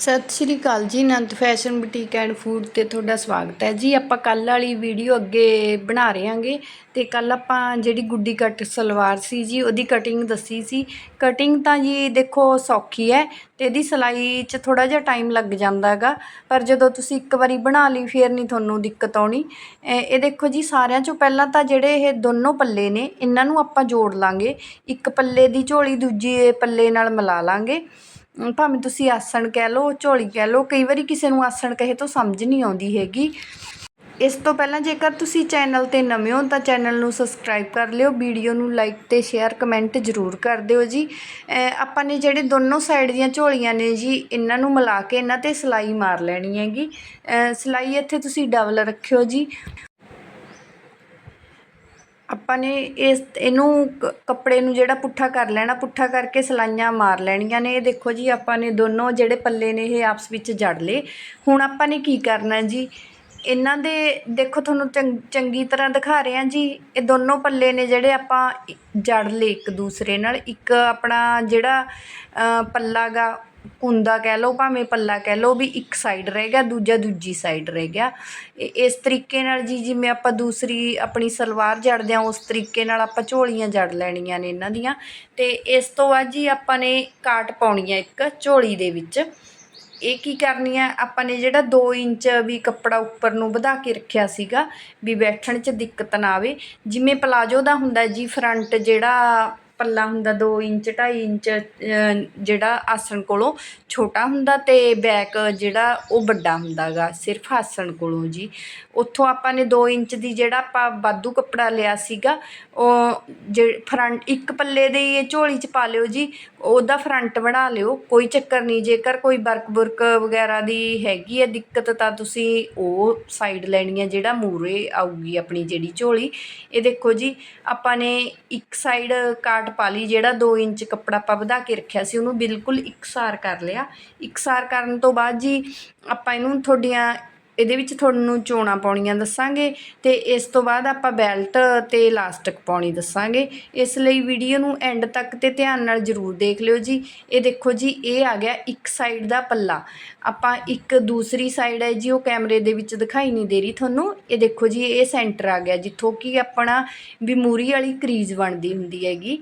ਸਤਿ ਸ਼੍ਰੀ ਅਕਾਲ ਜੀ, Anant fashion boutique and food ਤੇ ਤੁਹਾਡਾ ਸਵਾਗਤ ਹੈ ਜੀ। ਆਪਾਂ ਕੱਲ ਵਾਲੀ ਵੀਡੀਓ ਅੱਗੇ ਬਣਾ ਰਹੇ ਹਾਂਗੇ ਤੇ ਕੱਲ ਆਪਾਂ ਜਿਹੜੀ ਗੁੱਡੀ ਕੱਟ ਸਲਵਾਰ ਸੀ ਜੀ, ਉਹਦੀ ਕਟਿੰਗ ਦੱਸੀ ਸੀ। ਕਟਿੰਗ ਤਾਂ ਜੀ ਦੇਖੋ ਸੌਖੀ ਹੈ ਤੇ ਇਹਦੀ ਸਿਲਾਈ 'ਚ ਥੋੜਾ ਜਿਹਾ ਟਾਈਮ ਲੱਗ ਜਾਂਦਾ ਹੈਗਾ, ਪਰ ਜਦੋਂ ਤੁਸੀਂ ਇੱਕ ਵਾਰੀ ਬਣਾ ਲਈ, ਫੇਰ ਨਹੀਂ ਤੁਹਾਨੂੰ ਦਿੱਕਤ ਆਉਣੀ। ਇਹ ਦੇਖੋ ਜੀ, ਸਾਰਿਆਂ 'ਚੋਂ ਪਹਿਲਾਂ ਤਾਂ ਜਿਹੜੇ ਇਹ ਦੋਨੋਂ ਪੱਲੇ ਨੇ, ਇਹਨਾਂ ਨੂੰ ਆਪਾਂ ਜੋੜ ਲਾਂਗੇ। ਇੱਕ ਪੱਲੇ ਦੀ ਝੋਲੀ, ਦੂਜੇ ਪੱਲੇ ਨਾਲ ਮਿਲਾ ਲਾਂਗੇ। ਭਾਵੇਂ ਤੁਸੀਂ ਆਸਣ ਕਹਿ ਲਓ, ਝੋਲੀ ਕਹਿ ਲਓ, ਕਈ ਵਾਰੀ ਕਿਸੇ ਨੂੰ ਆਸਣ ਕਹੇ ਤੋਂ ਸਮਝ ਨਹੀਂ ਆਉਂਦੀ ਹੈਗੀ। ਇਸ ਤੋਂ ਪਹਿਲਾਂ ਜੇਕਰ ਤੁਸੀਂ ਚੈਨਲ ਤੇ ਨਵੇਂ ਹੋ ਤਾਂ ਚੈਨਲ ਨੂੰ ਸਬਸਕ੍ਰਾਈਬ ਕਰ ਲਿਓ, ਵੀਡੀਓ ਨੂੰ ਲਾਈਕ ਤੇ ਸ਼ੇਅਰ ਕਮੈਂਟ ਜ਼ਰੂਰ ਕਰ ਦਿਓ ਜੀ। ਆਪਾਂ ਨੇ ਜਿਹੜੇ ਦੋਨੋਂ ਸਾਈਡ ਦੀਆਂ ਝੋਲੀਆਂ ਨੇ ਜੀ, ਇਹਨਾਂ ਨੂੰ ਮਿਲਾ ਕੇ ਇਹਨਾਂ ਤੇ ਸਿਲਾਈ ਮਾਰ ਲੈਣੀ ਹੈਗੀ। ਅਹ ਸਿਲਾਈ ਇੱਥੇ ਤੁਸੀਂ ਡਬਲ ਰੱਖਿਓ ਜੀ। ਆਪਾਂ ਨੇ ਇਸ ਇਹਨੂੰ ਕ- ਕੱਪੜੇ ਨੂੰ ਜਿਹੜਾ ਪੁੱਠਾ ਕਰ ਲੈਣਾ ਪੁੱਠਾ ਕਰਕੇ ਸਲਾਈਆਂ ਮਾਰ ਲੈਣੀਆਂ ਨੇ। ਇਹ ਦੇਖੋ ਜੀ ਆਪਾਂ ਨੇ ਦੋਨੋਂ ਜਿਹੜੇ ਪੱਲੇ ਨੇ ਇਹ ਆਪਸ ਵਿੱਚ ਜੜ ਲਏ। ਹੁਣ ਆਪਾਂ ਨੇ ਕੀ ਕਰਨਾ ਜੀ? ਇਹਨਾਂ ਦੇ ਦੇਖੋ ਤੁਹਾਨੂੰ ਚੰਗ- ਚੰਗੀ ਤਰ੍ਹਾਂ ਦਿਖਾ ਰਹੇ ਹਾਂ ਜੀ। ਇਹ ਦੋਨੋਂ ਪੱਲੇ ਨੇ ਜਿਹੜੇ ਆਪਾਂ ਜੜ ਲਏ ਇੱਕ ਦੂਸਰੇ ਨਾਲ। ਇੱਕ ਆਪਣਾ ਜਿਹੜਾ ਅ, ਪੱਲਾ ਗਾ ਕੁੰਦਾ ਕਹਿ ਲਓ, ਭਾਵੇਂ ਪੱਲਾ ਕਹਿ ਲਓ, ਵੀ ਇੱਕ ਸਾਈਡ ਰਹਿ ਗਿਆ, ਦੂਜਾ ਦੂਜੀ ਸਾਈਡ ਰਹਿ ਗਿਆ। ਇ- ਇਸ ਤਰੀਕੇ ਨਾਲ ਜੀ, ਜਿਵੇਂ ਆਪਾਂ ਦੂਸਰੀ ਆਪਣੀ ਸਲਵਾਰ ਜੜਦੇ ਆ ਉਸ ਤਰੀਕੇ ਨਾਲ ਆਪਾਂ ਝੋਲੀਆਂ ਜੜ ਲੈਣੀਆਂ ਨੇ ਇਹਨਾਂ ਦੀਆਂ। ਤੇ ਇਸ ਤੋਂ ਬਾਅਦ ਜੀ ਆਪਾਂ ਨੇ ਕਾਟ ਪਾਉਣੀ ਹੈ ਇੱਕ ਝੋਲੀ ਦੇ ਵਿੱਚ। ਇਹ ਕੀ ਕਰਨੀ ਹੈ ਆਪਾਂ ਨੇ ਜਿਹੜਾ 2 ਇੰਚ ਵੀ ਕੱਪੜਾ ਉੱਪਰ ਨੂੰ ਵਧਾ ਕੇ ਰੱਖਿਆ ਸੀਗਾ, ਵੀ ਬੈਠਣ 'ਚ ਦਿੱਕਤ ਨਾ ਆਵੇ। ਜਿਵੇਂ ਪਲਾਜੋ ਦਾ ਹੁੰਦਾ ਜੀ, ਫਰੰਟ ਜਿਹੜਾ ਪੱਲਾ ਹੁੰਦਾ 2 ਇੰਚ 2.5 ਇੰਚ ਜਿਹੜਾ ਆਸਣ ਕੋਲੋਂ ਛੋਟਾ ਹੁੰਦਾ ਤੇ ਬੈਕ ਜਿਹੜਾ ਉਹ ਵੱਡਾ ਹੁੰਦਾਗਾ, ਸਿਰਫ ਆਸਣ ਕੋਲੋਂ ਜੀ। ਉੱਥੋਂ ਆਪਾਂ ਨੇ 2 ਇੰਚ ਦੀ ਜਿਹੜਾ ਆਪਾਂ ਵਾਧੂ ਕੱਪੜਾ ਲਿਆ ਸੀਗਾ, ਉਹ ਜੇ ਫਰੰਟ ਇੱਕ ਪੱਲੇ ਦੇ ਇਹ ਝੋਲੀ 'ਚ ਪਾ ਲਿਓ ਜੀ, ਉਹਦਾ ਫਰੰਟ ਬਣਾ ਲਿਓ, ਕੋਈ ਚੱਕਰ ਨਹੀਂ, ਜੇਕਰ ਕੋਈ ਵਰਕ ਬੁਰਕ ਵਗੈਰਾ ਦੀ ਹੈਗੀ ਹੈ ਦਿੱਕਤ ਤਾਂ ਤੁਸੀਂ ਉਹ ਸਾਈਡ ਲੈਣੀ ਹੈ ਜਿਹੜਾ ਮੂਰੇ ਆਊਗੀ ਆਪਣੀ ਜਿਹੜੀ ਝੋਲੀ। ਇਹ ਦੇਖੋ ਜੀ, ਆਪਾਂ ਨੇ ਇੱਕ ਸਾਈਡ ਕਾਟ ਪਾ ਲਈ, ਜਿਹੜਾ 2 ਇੰਚ ਕੱਪੜਾ ਆਪਾਂ ਵਧਾ ਕੇ ਰੱਖਿਆ ਸੀ, ਉਹਨੂੰ ਬਿਲਕੁਲ ਇਕਸਾਰ ਕਰ ਲਿਆ। ਇਕਸਾਰ ਕਰਨ ਤੋਂ ਬਾਅਦ ਜੀ ਆਪਾਂ ਇਹਨੂੰ ਤੁਹਾਡੀਆਂ ਇਹਦੇ ਵਿੱਚ ਤੁਹਾਨੂੰ ਚੋਣਾਂ ਪਾਉਣੀਆਂ ਦੱਸਾਂਗੇ ਤੇ ਇਸ ਤੋਂ ਬਾਅਦ ਆਪਾਂ ਬੈਲਟ ਤੇ ਇਲਾਸਟਿਕ ਪਾਉਣੀ ਦੱਸਾਂਗੇ। ਇਸ ਲਈ ਵੀਡੀਓ ਨੂੰ ਐਂਡ ਤੱਕ ਤੇ ਧਿਆਨ ਨਾਲ ਜ਼ਰੂਰ ਦੇਖ ਲਿਓ ਜੀ। ਇਹ ਦੇਖੋ ਜੀ, ਇਹ ਆ ਗਿਆ ਇੱਕ ਸਾਈਡ ਦਾ ਪੱਲਾ। ਆਪਾਂ ਇੱਕ ਦੂਸਰੀ ਸਾਈਡ ਹੈ ਜੀ, ਉਹ ਕੈਮਰੇ ਦੇ ਵਿੱਚ ਦਿਖਾਈ ਨਹੀਂ ਦੇ ਰਹੀ ਤੁਹਾਨੂੰ। ਇਹ ਦੇਖੋ ਜੀ, ਇਹ ਸੈਂਟਰ ਆ ਗਿਆ, ਜਿੱਥੋਂ ਕਿ ਆਪਣਾ ਵੀ ਮੂਰੀ ਵਾਲੀ ਕਰੀਜ਼ ਬਣਦੀ ਹੁੰਦੀ ਹੈਗੀ।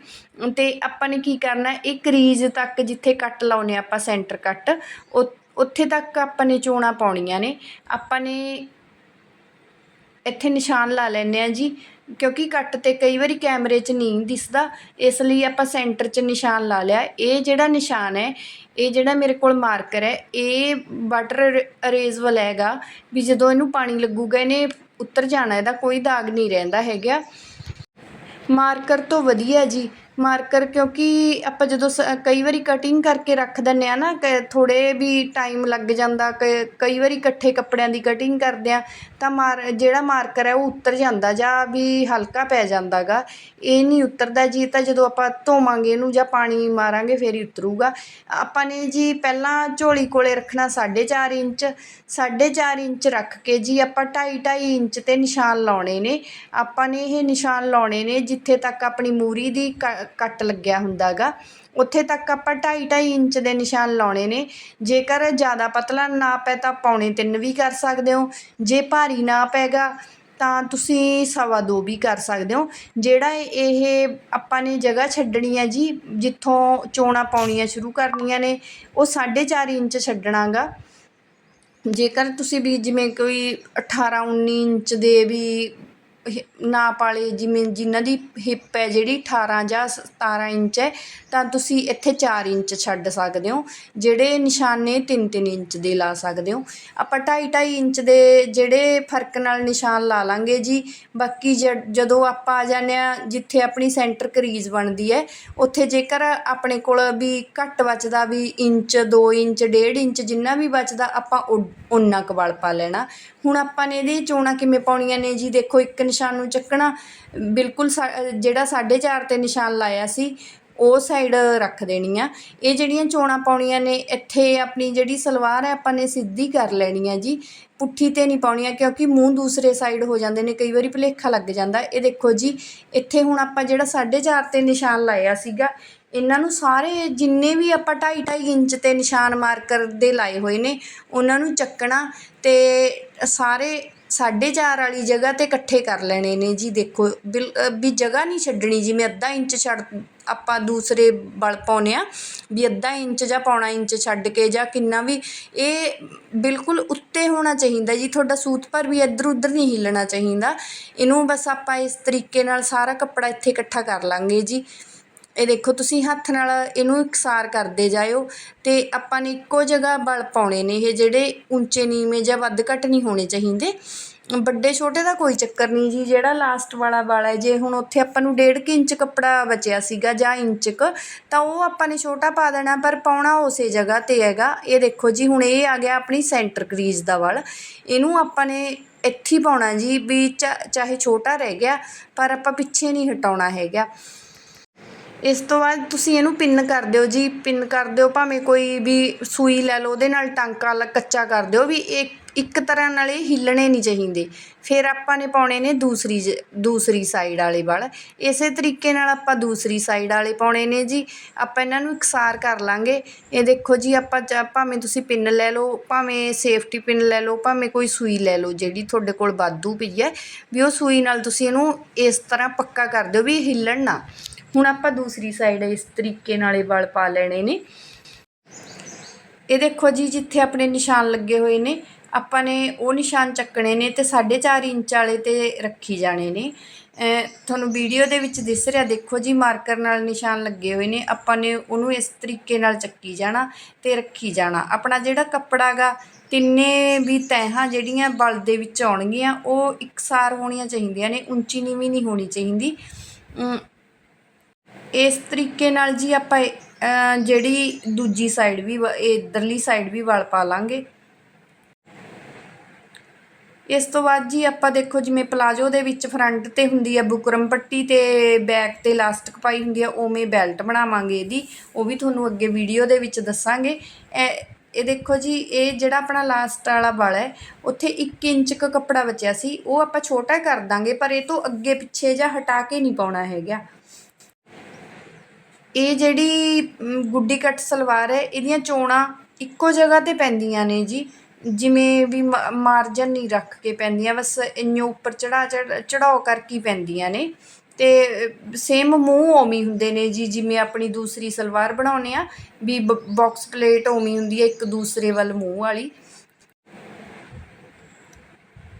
ਤੇ ਆਪਾਂ ਨੇ ਕੀ ਕਰਨਾ, ਇਹ ਕਰੀਜ਼ ਤੱਕ ਜਿੱਥੇ ਕੱਟ ਲਾਉਨੇ ਆਪਾਂ ਸੈਂਟਰ ਕੱਟ, ਉਹ ਉੱਥੇ ਤੱਕ ਆਪਾਂ ਨੇ ਚੋਣਾਂ ਪਾਉਣੀਆਂ ਨੇ। ਆਪਾਂ ਨੇ ਇੱਥੇ ਨਿਸ਼ਾਨ ਲਾ ਲੈਂਦੇ ਆ ਜੀ, ਕਿਉਂਕਿ ਕੱਟ ਤੇ ਕਈ ਵਾਰੀ ਕੈਮਰੇ 'ਚ ਨਹੀਂ ਦਿਸਦਾ, ਇਸ ਲਈ ਆਪਾਂ ਸੈਂਟਰ 'ਚ ਨਿਸ਼ਾਨ ਲਾ ਲਿਆ। ਇਹ ਜਿਹੜਾ ਨਿਸ਼ਾਨ ਹੈ, ਇਹ ਜਿਹੜਾ ਮੇਰੇ ਕੋਲ ਮਾਰਕਰ ਹੈ, ਇਹ ਵਾਟਰ ਅਰੇਜ਼ਬਲ ਹੈਗਾ, ਵੀ ਜਦੋਂ ਇਹਨੂੰ ਪਾਣੀ ਲੱਗੂਗਾ, ਇਹਨੇ ਉੱਤਰ ਜਾਣਾ, ਇਹਦਾ ਕੋਈ ਦਾਗ ਨਹੀਂ ਰਹਿੰਦਾ ਹੈਗਾ। ਮਾਰਕਰ ਤੋਂ ਵਧੀਆ ਜੀ। ਮਾਰਕਰ, ਕਿਉਂਕਿ ਆਪਾਂ ਜਦੋਂ ਸ- ਕਈ ਵਾਰੀ ਕਟਿੰਗ ਕਰਕੇ ਰੱਖ ਦਿੰਦੇ ਹਾਂ ਨਾ, ਕ, ਥੋੜ੍ਹੇ ਵੀ ਟਾਈਮ ਲੱਗ ਜਾਂਦਾ, ਕ- ਕਈ ਵਾਰੀ ਇਕੱਠੇ ਕੱਪੜਿਆਂ ਦੀ ਕਟਿੰਗ ਕਰਦੇ ਹਾਂ ਤਾਂ ਮਾਰ, ਜਿਹੜਾ ਮਾਰਕਰ ਹੈ ਉਹ ਉਤਰ ਜਾਂਦਾ ਜਾਂ ਵੀ ਹਲਕਾ ਪੈ ਜਾਂਦਾ ਗਾ ਇਹ ਨਹੀਂ ਉਤਰਦਾ ਜੀ, ਤਾਂ ਜਦੋਂ ਆਪਾਂ ਧੋਵਾਂਗੇ ਇਹਨੂੰ ਜਾਂ ਪਾਣੀ ਮਾਰਾਂਗੇ, ਫਿਰ ਹੀ ਉਤਰੂਗਾ। ਆਪਾਂ ਨੇ ਜੀ ਪਹਿਲਾਂ ਝੋਲੀ ਕੋਲੇ ਰੱਖਣਾ 4.5 ਇੰਚ 4.5 ਇੰਚ ਰੱਖ ਕੇ ਜੀ ਆਪਾਂ ਢਾਈ ਢਾਈ ਇੰਚ ਤੇ ਨਿਸ਼ਾਨ ਲਾਉਣੇ ਨੇ। ਆਪਾਂ ਨੇ ਇਹ ਨਿਸ਼ਾਨ ਲਾਉਣੇ ਨੇ, ਜਿੱਥੇ ਤੱਕ ਆਪਣੀ ਮੂਰੀ ਦੀ ਕ- ਕੱਟ ਲੱਗਿਆ ਹੁੰਦਾਗਾ। ਉੱਥੇ ਤੱਕ ਆਪਾਂ 2.5 2.5 ਇੰਚ ਦੇ ਨਿਸ਼ਾਨ ਲਾਉਣੇ ਨੇ। ਜੇਕਰ ਜ਼ਿਆਦਾ ਪਤਲਾ ਨਾਪ ਹੈ ਤਾਂ ਪੌਣੇ 3 ਵੀ ਕਰ ਸਕਦੇ ਹੋ। ਜੇ ਭਾਰੀ ਨਾਪ ਹੈਗਾ ਤਾਂ ਤੁਸੀਂ ਸਵਾ ਦੋ ਵੀ ਕਰ ਸਕਦੇ ਹੋ। ਜਿਹੜਾ ਇਹ ਆਪਾਂ ਨੇ ਜਗ੍ਹਾ ਛੱਡਣੀ ਹੈ ਜੀ, ਜਿੱਥੋਂ ਚੋਣਾਂ ਪਾਉਣੀਆਂ ਸ਼ੁਰੂ ਕਰਨੀਆਂ ਨੇ, ਉਹ 4.5 ਇੰਚ ਛੱਡਣਾਗਾ। ਜੇਕਰ ਤੁਸੀਂ ਵੀ ਜਿਵੇਂ ਕੋਈ 18 19 ਇੰਚ ਦੇ ਵੀ ਨਾਪ ਵਾਲੇ ਜਿਵੇਂ ਜਿਨ੍ਹਾਂ ਦੀ ਹਿੱਪ ਹੈ ਜਿਹੜੀ 18 ਜਾਂ 17 ਇੰਚ ਹੈ, ਤਾਂ ਤੁਸੀਂ ਇੱਥੇ ਚਾਰ ਇੰਚ ਛੱਡ ਸਕਦੇ ਹੋ, ਜਿਹੜੇ ਨਿਸ਼ਾਨੇ 3-3 ਇੰਚ ਦੇ ਲਾ ਸਕਦੇ ਹੋ। ਆਪਾਂ ਢਾਈ ਢਾਈ ਇੰਚ ਦੇ ਜਿਹੜੇ ਫ਼ਰਕ ਨਾਲ ਨਿਸ਼ਾਨ ਲਾ ਲਾਂਗੇ ਜੀ। ਬਾਕੀ ਜ- ਜਦੋਂ ਆਪਾਂ ਆ ਜਾਂਦੇ ਆ ਜਿੱਥੇ ਆਪਣੀ ਸੈਂਟਰ ਕਰੀਜ਼ ਬਣਦੀ ਹੈ, ਉੱਥੇ ਜੇਕਰ ਆਪਣੇ ਕੋਲ ਵੀ ਘੱਟ ਬਚਦਾ ਵੀ ਇੰਚ 2 ਇੰਚ 1.5 ਇੰਚ ਜਿੰਨਾ ਵੀ ਬਚਦਾ, ਆਪਾਂ ਉਨਾ ਕੁ ਵਲ ਪਾ ਲੈਣਾ। ਹੁਣ ਆਪਾਂ ਨੇ ਇਹਦੀ ਚੋਣਾਂ ਕਿਵੇਂ ਪਾਉਣੀਆਂ ਨੇ ਜੀ? ਦੇਖੋ, ਇੱਕ ਨਿਸ਼ਾਨ ਨੂੰ ਚੱਕਣਾ, ਬਿਲਕੁਲ ਸਾ- ਜਿਹੜਾ 4.5 ਤੇ ਨਿਸ਼ਾਨ ਲਾਇਆ ਸੀ, ਉਹ ਸਾਈਡ ਰੱਖ ਦੇਣੀ ਆ ਇਹ ਜਿਹੜੀਆਂ ਚੋਣਾਂ ਪਾਉਣੀਆਂ ਨੇ, ਇੱਥੇ ਆਪਣੀ ਜਿਹੜੀ ਸਲਵਾਰ ਹੈ, ਆਪਾਂ ਨੇ ਸਿੱਧੀ ਕਰ ਲੈਣੀ ਆ ਜੀ। ਪੁੱਠੀ ਤੇ ਨਹੀਂ ਪਾਉਣੀਆਂ ਕਿਉਂਕਿ ਮੂੰਹ ਦੂਸਰੇ ਸਾਈਡ ਹੋ ਜਾਂਦੇ ਨੇ, ਕਈ ਵਾਰੀ ਭੁਲੇਖਾ ਲੱਗ ਜਾਂਦਾ। ਇਹ ਦੇਖੋ ਜੀ, ਇੱਥੇ ਹੁਣ ਆਪਾਂ ਜਿਹੜਾ 4.5 ਤੇ ਨਿਸ਼ਾਨ ਲਾਇਆ ਸੀਗਾ, ਇਹਨਾਂ ਨੂੰ ਸਾਰੇ ਜਿੰਨੇ ਵੀ ਆਪਾਂ ਢਾਈ ਢਾਈ ਇੰਚ ਤੇ ਨਿਸ਼ਾਨ ਮਾਰਕਰ ਦੇ ਲਾਏ ਹੋਏ ਨੇ, ਉਹਨਾਂ ਨੂੰ ਚੱਕਣਾ ਤੇ ਸਾਰੇ ਸਾਢੇ ਚਾਰ ਵਾਲੀ ਜਗ੍ਹਾ ਤੇ ਇਕੱਠੇ ਕਰ ਲੈਣੇ ਨੇ ਜੀ, ਦੇਖੋ। ਬਿਲ ਵੀ ਜਗ੍ਹਾ ਨਹੀਂ ਛੱਡਣੀ ਜਿਵੇਂ ਅੱਧਾ ਇੰਚ ਛੱਡ ਆਪਾਂ ਦੂਸਰੇ ਬਲ ਪਾਉਂਦੇ ਹਾਂ ਵੀ ਅੱਧਾ ਇੰਚ ਜਾਂ ਪੌਣਾ ਇੰਚ ਛੱਡ ਕੇ ਜਾਂ ਕਿੰਨਾ ਵੀ, ਇਹ ਬਿਲਕੁਲ ਉੱਤੇ ਹੋਣਾ ਚਾਹੀਦਾ ਜੀ। ਤੁਹਾਡਾ ਸੂਤ ਪਰ ਵੀ ਇੱਧਰ ਉੱਧਰ ਨਹੀਂ ਹਿੱਲਣਾ ਚਾਹੀਦਾ। ਇਹਨੂੰ ਬਸ ਆਪਾਂ ਇਸ ਤਰੀਕੇ ਨਾਲ ਸਾਰਾ ਕੱਪੜਾ ਇੱਥੇ ਇਕੱਠਾ ਕਰ ਲਾਂਗੇ ਜੀ। ਇਹ ਦੇਖੋ, ਤੁਸੀਂ ਹੱਥ ਨਾਲ ਇਹਨੂੰ ਇਕਸਾਰ ਕਰਦੇ ਜਾਇਓ ਅਤੇ ਆਪਾਂ ਨੇ ਇੱਕੋ ਜਗ੍ਹਾ ਬਲ ਪਾਉਣੇ ਨੇ ਇਹ ਜਿਹੜੇ ਉੱਚੇ, ਨੀਵੇਂ ਜਾਂ ਵੱਧ ਘੱਟ ਨਹੀਂ ਹੋਣੇ ਚਾਹੀਦੇ। ਵੱਡੇ, ਛੋਟੇ ਦਾ ਕੋਈ ਚੱਕਰ ਨਹੀਂ ਜੀ, ਜਿਹੜਾ ਲਾਸਟ ਵਾਲਾ ਵਾਲਾ ਹੈ, ਜੇ ਹੁਣ ਉੱਥੇ ਆਪਾਂ ਨੂੰ ਡੇਢ ਕੁ ਇੰਚ ਕੱਪੜਾ ਬਚਿਆ ਸੀਗਾ ਜਾਂ ਇੰਚ ਕੁ, ਤਾਂ ਉਹ ਆਪਾਂ ਨੇ ਛੋਟਾ ਪਾ ਦੇਣਾ, ਪਰ ਪਾਉਣਾ ਉਸੇ ਜਗ੍ਹਾ ਤੇ ਹੈਗਾ। ਇਹ ਦੇਖੋ ਜੀ, ਹੁਣ ਇਹ ਆ ਗਿਆ ਆਪਣੀ ਸੈਂਟਰ ਕਰੀਜ਼ ਦਾ ਵਲ ਇਹਨੂੰ ਆਪਾਂ ਨੇ ਇੱਥੇ ਪਾਉਣਾ ਜੀ, ਵੀ ਚਾਹੇ ਛੋਟਾ ਰਹਿ ਗਿਆ, ਪਰ ਆਪਾਂ ਪਿੱਛੇ ਨਹੀਂ ਹਟਾਉਣਾ ਹੈਗਾ। ਇਸ ਤੋਂ ਬਾਅਦ ਤੁਸੀਂ ਇਹਨੂੰ ਪਿੰਨ ਕਰ ਦਿਓ ਜੀ, ਪਿੰਨ ਕਰ ਦਿਓ, ਭਾਵੇਂ ਕੋਈ ਵੀ ਸੂਈ ਲੈ ਲਓ, ਉਹਦੇ ਨਾਲ ਟਾਂਕਾ ਲ, ਕੱਚਾ ਕਰ ਦਿਓ ਵੀ ਇੱਕ ਇੱਕ ਤਰ੍ਹਾਂ ਨਾਲ ਇਹ ਹਿੱਲਣੇ ਨਹੀਂ ਚਾਹੀਦੇ। ਫਿਰ ਆਪਾਂ ਨੇ ਪਾਉਣੇ ਨੇ ਦੂਸਰੀ ਜ- ਦੂਸਰੀ ਸਾਈਡ ਵਾਲੇ ਵਾਲ। ਇਸੇ ਤਰੀਕੇ ਨਾਲ ਆਪਾਂ ਦੂਸਰੀ ਸਾਈਡ ਵਾਲੇ ਪਾਉਣੇ ਨੇ ਜੀ। ਆਪਾਂ ਇਹਨਾਂ ਨੂੰ ਇਕਸਾਰ ਕਰ ਲਾਂਗੇ। ਇਹ ਦੇਖੋ ਜੀ, ਆਪਾਂ ਚਾ- ਭਾਵੇਂ ਤੁਸੀਂ ਪਿੰਨ ਲੈ ਲਓ, ਭਾਵੇਂ ਸੇਫਟੀ ਪਿੰਨ ਲੈ ਲਓ, ਭਾਵੇਂ ਕੋਈ ਸੂਈ ਲੈ ਲਓ, ਜਿਹੜੀ ਤੁਹਾਡੇ ਕੋਲ ਵਾਧੂ ਪਈ ਹੈ, ਵੀ ਉਹ ਸੂਈ ਨਾਲ ਤੁਸੀਂ ਇਹਨੂੰ ਇਸ ਤਰ੍ਹਾਂ ਪੱਕਾ ਕਰ ਦਿਓ ਵੀ ਹਿੱਲਣ ਨਾ। ਹੁਣ ਆਪਾਂ ਦੂਸਰੀ ਸਾਈਡ ਇਸ ਤਰੀਕੇ ਨਾਲ ਇਹ ਵਲ ਪਾ ਲੈਣੇ ਨੇ। ਇਹ ਦੇਖੋ ਜੀ, ਜਿੱਥੇ ਆਪਣੇ ਨਿਸ਼ਾਨ ਲੱਗੇ ਹੋਏ ਨੇ, ਆਪਾਂ ਨੇ ਉਹ ਨਿਸ਼ਾਨ ਚੱਕਣੇ ਨੇ ਤੇ 4.5 ਇੰਚ ਵਾਲੇ ਤੇ ਰੱਖੀ ਜਾਣੇ ਨੇ। ਤੁਹਾਨੂੰ ਵੀਡੀਓ ਦੇ ਵਿੱਚ ਦਿਸ ਰਿਹਾ, ਦੇਖੋ ਜੀ, ਮਾਰਕਰ ਨਾਲ ਨਿਸ਼ਾਨ ਲੱਗੇ ਹੋਏ ਨੇ। ਆਪਾਂ ਨੇ ਉਹਨੂੰ ਇਸ ਤਰੀਕੇ ਨਾਲ ਚੱਕੀ ਜਾਣਾ ਤੇ ਰੱਖੀ ਜਾਣਾ। ਆਪਣਾ ਜਿਹੜਾ ਕੱਪੜਾ ਗਾ, ਤਿੰਨੇ ਵੀ ਤੈਹਾਂ ਜਿਹੜੀਆਂ ਬਲ ਦੇ ਵਿੱਚ ਆਉਣਗੀਆਂ, ਉਹ ਇਕਸਾਰ ਹੋਣੀਆਂ ਚਾਹੀਦੀਆਂ ਨੇ, ਉੱਚੀ ਨੀਵੀਂ ਨਹੀਂ ਹੋਣੀ ਚਾਹੀਦੀ। ਇਸ ਤਰੀਕੇ ਨਾਲ ਜੀ ਆਪਾਂ ਜਿਹੜੀ ਦੂਜੀ ਸਾਈਡ ਵੀ ਵ- ਇੱਧਰਲੀ ਸਾਈਡ ਵੀ ਵਲ ਪਾ ਲਾਂਗੇ। ਇਸ ਤੋਂ ਬਾਅਦ ਜੀ ਆਪਾਂ ਦੇਖੋ ਜਿਵੇਂ ਪਲਾਜੋ ਦੇ ਵਿੱਚ ਫਰੰਟ ਤੇ ਹੁੰਦੀ ਹੈ ਬੁਕਰਮ ਪੱਟੀ ਤੇ ਬੈਕ ਤੇ ਇਲਾਸਟਿਕ ਪਾਈ ਹੁੰਦੀ ਹੈ ਉਵੇਂ ਬੈਲਟ ਬਣਾਵਾਂਗੇ ਇਹਦੀ। ਉਹ ਵੀ ਤੁਹਾਨੂੰ ਅੱਗੇ ਵੀਡੀਓ ਦੇ ਵਿੱਚ ਦੱਸਾਂਗੇ। ਇਹ ਇਹ ਦੇਖੋ ਜੀ, ਇਹ ਜਿਹੜਾ ਆਪਣਾ ਲਾਸਟ ਵਾਲਾ ਵਲ ਹੈ, ਉੱਥੇ 1 ਇੰਚ ਕ ਕੱਪੜਾ ਬਚਿਆ ਸੀ। ਉਹ ਆਪਾਂ ਛੋਟਾ ਕਰ ਦਾਂਗੇ, ਪਰ ਇਹ ਤੋਂ ਅੱਗੇ ਪਿੱਛੇ ਜਾਂ ਹਟਾ ਕੇ ਨਹੀਂ ਪਾਉਣਾ ਹੈਗਾ। ਇਹ ਜਿਹੜੀ ਗੁੱਡੀ ਕੱਟ ਸਲਵਾਰ ਹੈ, ਇਹਦੀਆਂ ਚੋਣਾਂ ਇੱਕੋ ਜਗ੍ਹਾ ਤੇ ਪੈਂਦੀਆਂ ਨੇ ਜੀ। ਜਿਵੇਂ ਵੀ ਮ- ਮਾਰਜਨ ਨਹੀਂ ਰੱਖ ਕੇ ਪੈਂਦੀਆਂ, ਬਸ ਇੰਨੇ ਉੱਪਰ ਚੜਾ ਚੜਾਓ ਕਰਕੇ ਹੀ ਪੈਂਦੀਆਂ ਨੇ। ਅਤੇ ਸੇਮ ਮੂੰਹ ਉਵੇਂ ਹੁੰਦੇ ਨੇ ਜੀ, ਜਿਵੇਂ ਆਪਣੀ ਦੂਸਰੀ ਸਲਵਾਰ ਬਣਾਉਂਦੇ ਆ ਵੀ ਬਾਕਸ ਪਲੇਟ ਉਵੇਂ ਹੁੰਦੀ ਹੈ ਇੱਕ ਦੂਸਰੇ ਵੱਲ ਮੂੰਹ ਵਾਲੀ।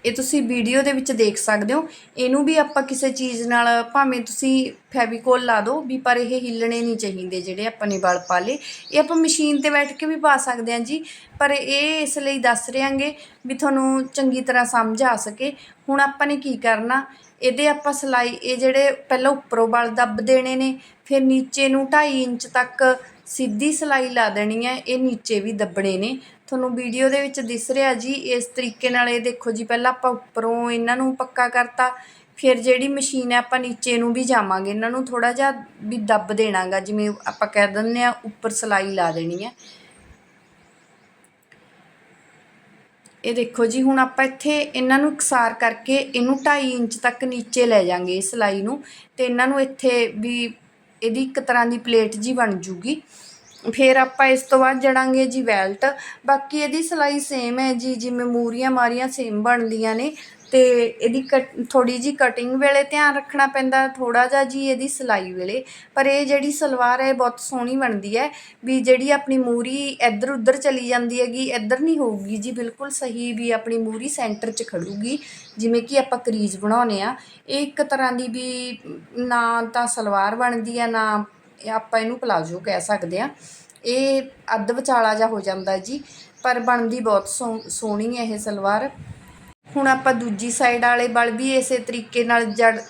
ਇਹ ਤੁਸੀਂ ਵੀਡੀਓ ਦੇ ਵਿੱਚ ਦੇਖ ਸਕਦੇ ਹੋ। ਇਹਨੂੰ ਵੀ ਆਪਾਂ ਕਿਸੇ ਚੀਜ਼ ਨਾਲ ਭਾਵੇਂ ਤੁਸੀਂ ਫੈਵੀਕੋਲ ਲਾ ਦਿਓ ਵੀ ਪਰ ਇਹ ਹਿੱਲਣੇ ਨਹੀਂ ਚਾਹੀਦੇ ਜਿਹੜੇ ਆਪਾਂ ਨੇ ਵਲ ਪਾ ਲਏ। ਇਹ ਆਪਾਂ ਮਸ਼ੀਨ ਤੇ ਬੈਠ ਕੇ ਵੀ ਪਾ ਸਕਦੇ ਹਾਂ ਜੀ। ਪਰ ਇਹ ਇਸ ਲਈ ਦੱਸ ਰਿਆਂਗੇ ਵੀ ਤੁਹਾਨੂੰ ਚੰਗੀ ਤਰ੍ਹਾਂ ਸਮਝ ਆ ਸਕੇ। ਹੁਣ ਆਪਾਂ ਨੇ ਕੀ ਕਰਨਾ? ਇਹਦੇ ਆਪਾਂ ਸਲਾਈ, ਇਹ ਜਿਹੜੇ ਪਹਿਲਾਂ ਉੱਪਰੋਂ ਵਲ ਦੱਬ ਦੇਣੇ ਨੇ, ਫਿਰ ਨੀਚੇ ਨੂੰ 2.5 ਇੰਚ ਤੱਕ ਸਿੱਧੀ ਸਲਾਈ ਲਾ ਦੇਣੀ ਹੈ, ਇਹ ਨੀਚੇ ਵੀ ਦੱਬਣੇ ਨੇ। ਤੁਹਾਨੂੰ ਵੀਡੀਓ ਦੇ ਵਿੱਚ ਦਿਸ ਰਿਹਾ ਜੀ, ਇਸ ਤਰੀਕੇ ਨਾਲ ਇਹ ਦੇਖੋ ਜੀ, ਪਹਿਲਾਂ ਆਪਾਂ ਉੱਪਰੋਂ ਇਹਨਾਂ ਨੂੰ ਪੱਕਾ ਕਰਤਾ, ਫਿਰ ਜਿਹੜੀ ਮਸ਼ੀਨ ਹੈ ਆਪਾਂ ਨੀਚੇ ਨੂੰ ਵੀ ਜਾਵਾਂਗੇ, ਇਹਨਾਂ ਨੂੰ ਥੋੜਾ ਜਿਹਾ ਵੀ ਦੱਬ ਦੇਣਾਗਾ, ਜਿਵੇਂ ਆਪਾਂ ਕਹਿ ਦਿੰਦੇ ਆ ਉੱਪਰ ਸਲਾਈ ਲਾ ਦੇਣੀ ਹੈ। ਇਹ ਦੇਖੋ ਜੀ, ਹੁਣ ਆਪਾਂ ਇੱਥੇ ਇਹਨਾਂ ਨੂੰ ਇਕਸਾਰ ਕਰਕੇ ਇਹਨੂੰ 2.5 ਇੰਚ ਤੱਕ ਨੀਚੇ ਲੈ ਜਾਾਂਗੇ ਸਲਾਈ ਨੂੰ, ਤੇ ਇਹਨਾਂ ਨੂੰ ਇੱਥੇ ਵੀ ਇਹਦੀ ਇੱਕ ਤਰ੍ਹਾਂ ਦੀ ਪਲੇਟ ਜੀ ਬਣ ਜੂਗੀ। ਫਿਰ ਆਪਾਂ ਇਸ ਤੋਂ ਬਾਅਦ ਜੜਾਂਗੇ ਜੀ ਵੈਲਟ। ਬਾਕੀ ਇਹਦੀ ਸਿਲਾਈ ਸੇਮ ਹੈ ਜੀ, ਜਿਵੇਂ ਮੂਰੀਆਂ ਮਾਰੀਆਂ ਸੇਮ ਬਣਦੀਆਂ ਨੇ। ਤੇ ਇਹਦੀ ਕਟ ਥੋੜੀ ਜੀ ਕਟਿੰਗ ਵੇਲੇ ਧਿਆਨ ਰੱਖਣਾ ਪੈਂਦਾ ਥੋੜਾ ਜਿਹਾ ਜੀ ਇਹਦੀ ਸਿਲਾਈ ਵੇਲੇ। ਪਰ ਇਹ ਜਿਹੜੀ ਸਲਵਾਰ ਹੈ ਬਹੁਤ ਸੋਹਣੀ ਬਣਦੀ ਹੈ। ਵੀ ਜਿਹੜੀ ਆਪਣੀ ਮੂਰੀ ਇੱਧਰ ਉੱਧਰ ਚਲੀ ਜਾਂਦੀ ਹੈਗੀ, ਇੱਧਰ ਨਹੀਂ ਹੋਊਗੀ ਜੀ, ਬਿਲਕੁਲ ਸਹੀ ਵੀ ਆਪਣੀ ਮੂਰੀ ਸੈਂਟਰ 'ਚ ਖੜੂਗੀ। ਜਿਵੇਂ ਕਿ ਆਪਾਂ ਕਰੀਜ਼ ਬਣਾਉਨੇ ਆ ਇਹ ਇੱਕ ਤਰ੍ਹਾਂ ਦੀ ਵੀ ਨਾ ਤਾਂ ਸਲਵਾਰ ਬਣਦੀ ਹੈ, ਨਾ ਆਪਾਂ ਇਹਨੂੰ ਪਲਾਜ਼ੋ ਕਹਿ ਸਕਦੇ ਆ ਇਹ ਅੱਧ ਵਿਚਾਲਾ ਜਿਹਾ ਹੋ ਜਾਂਦਾ ਜੀ, ਪਰ ਬਣਦੀ ਬਹੁਤ ਸੋਹ- ਸੋਹਣੀ ਹੈ ਇਹ ਸਲਵਾਰ। ਹੁਣ ਆਪਾਂ ਦੂਜੀ ਸਾਈਡ ਵਾਲੇ ਬਲ ਵੀ ਇਸੇ ਤਰੀਕੇ ਨਾਲ ਜੜ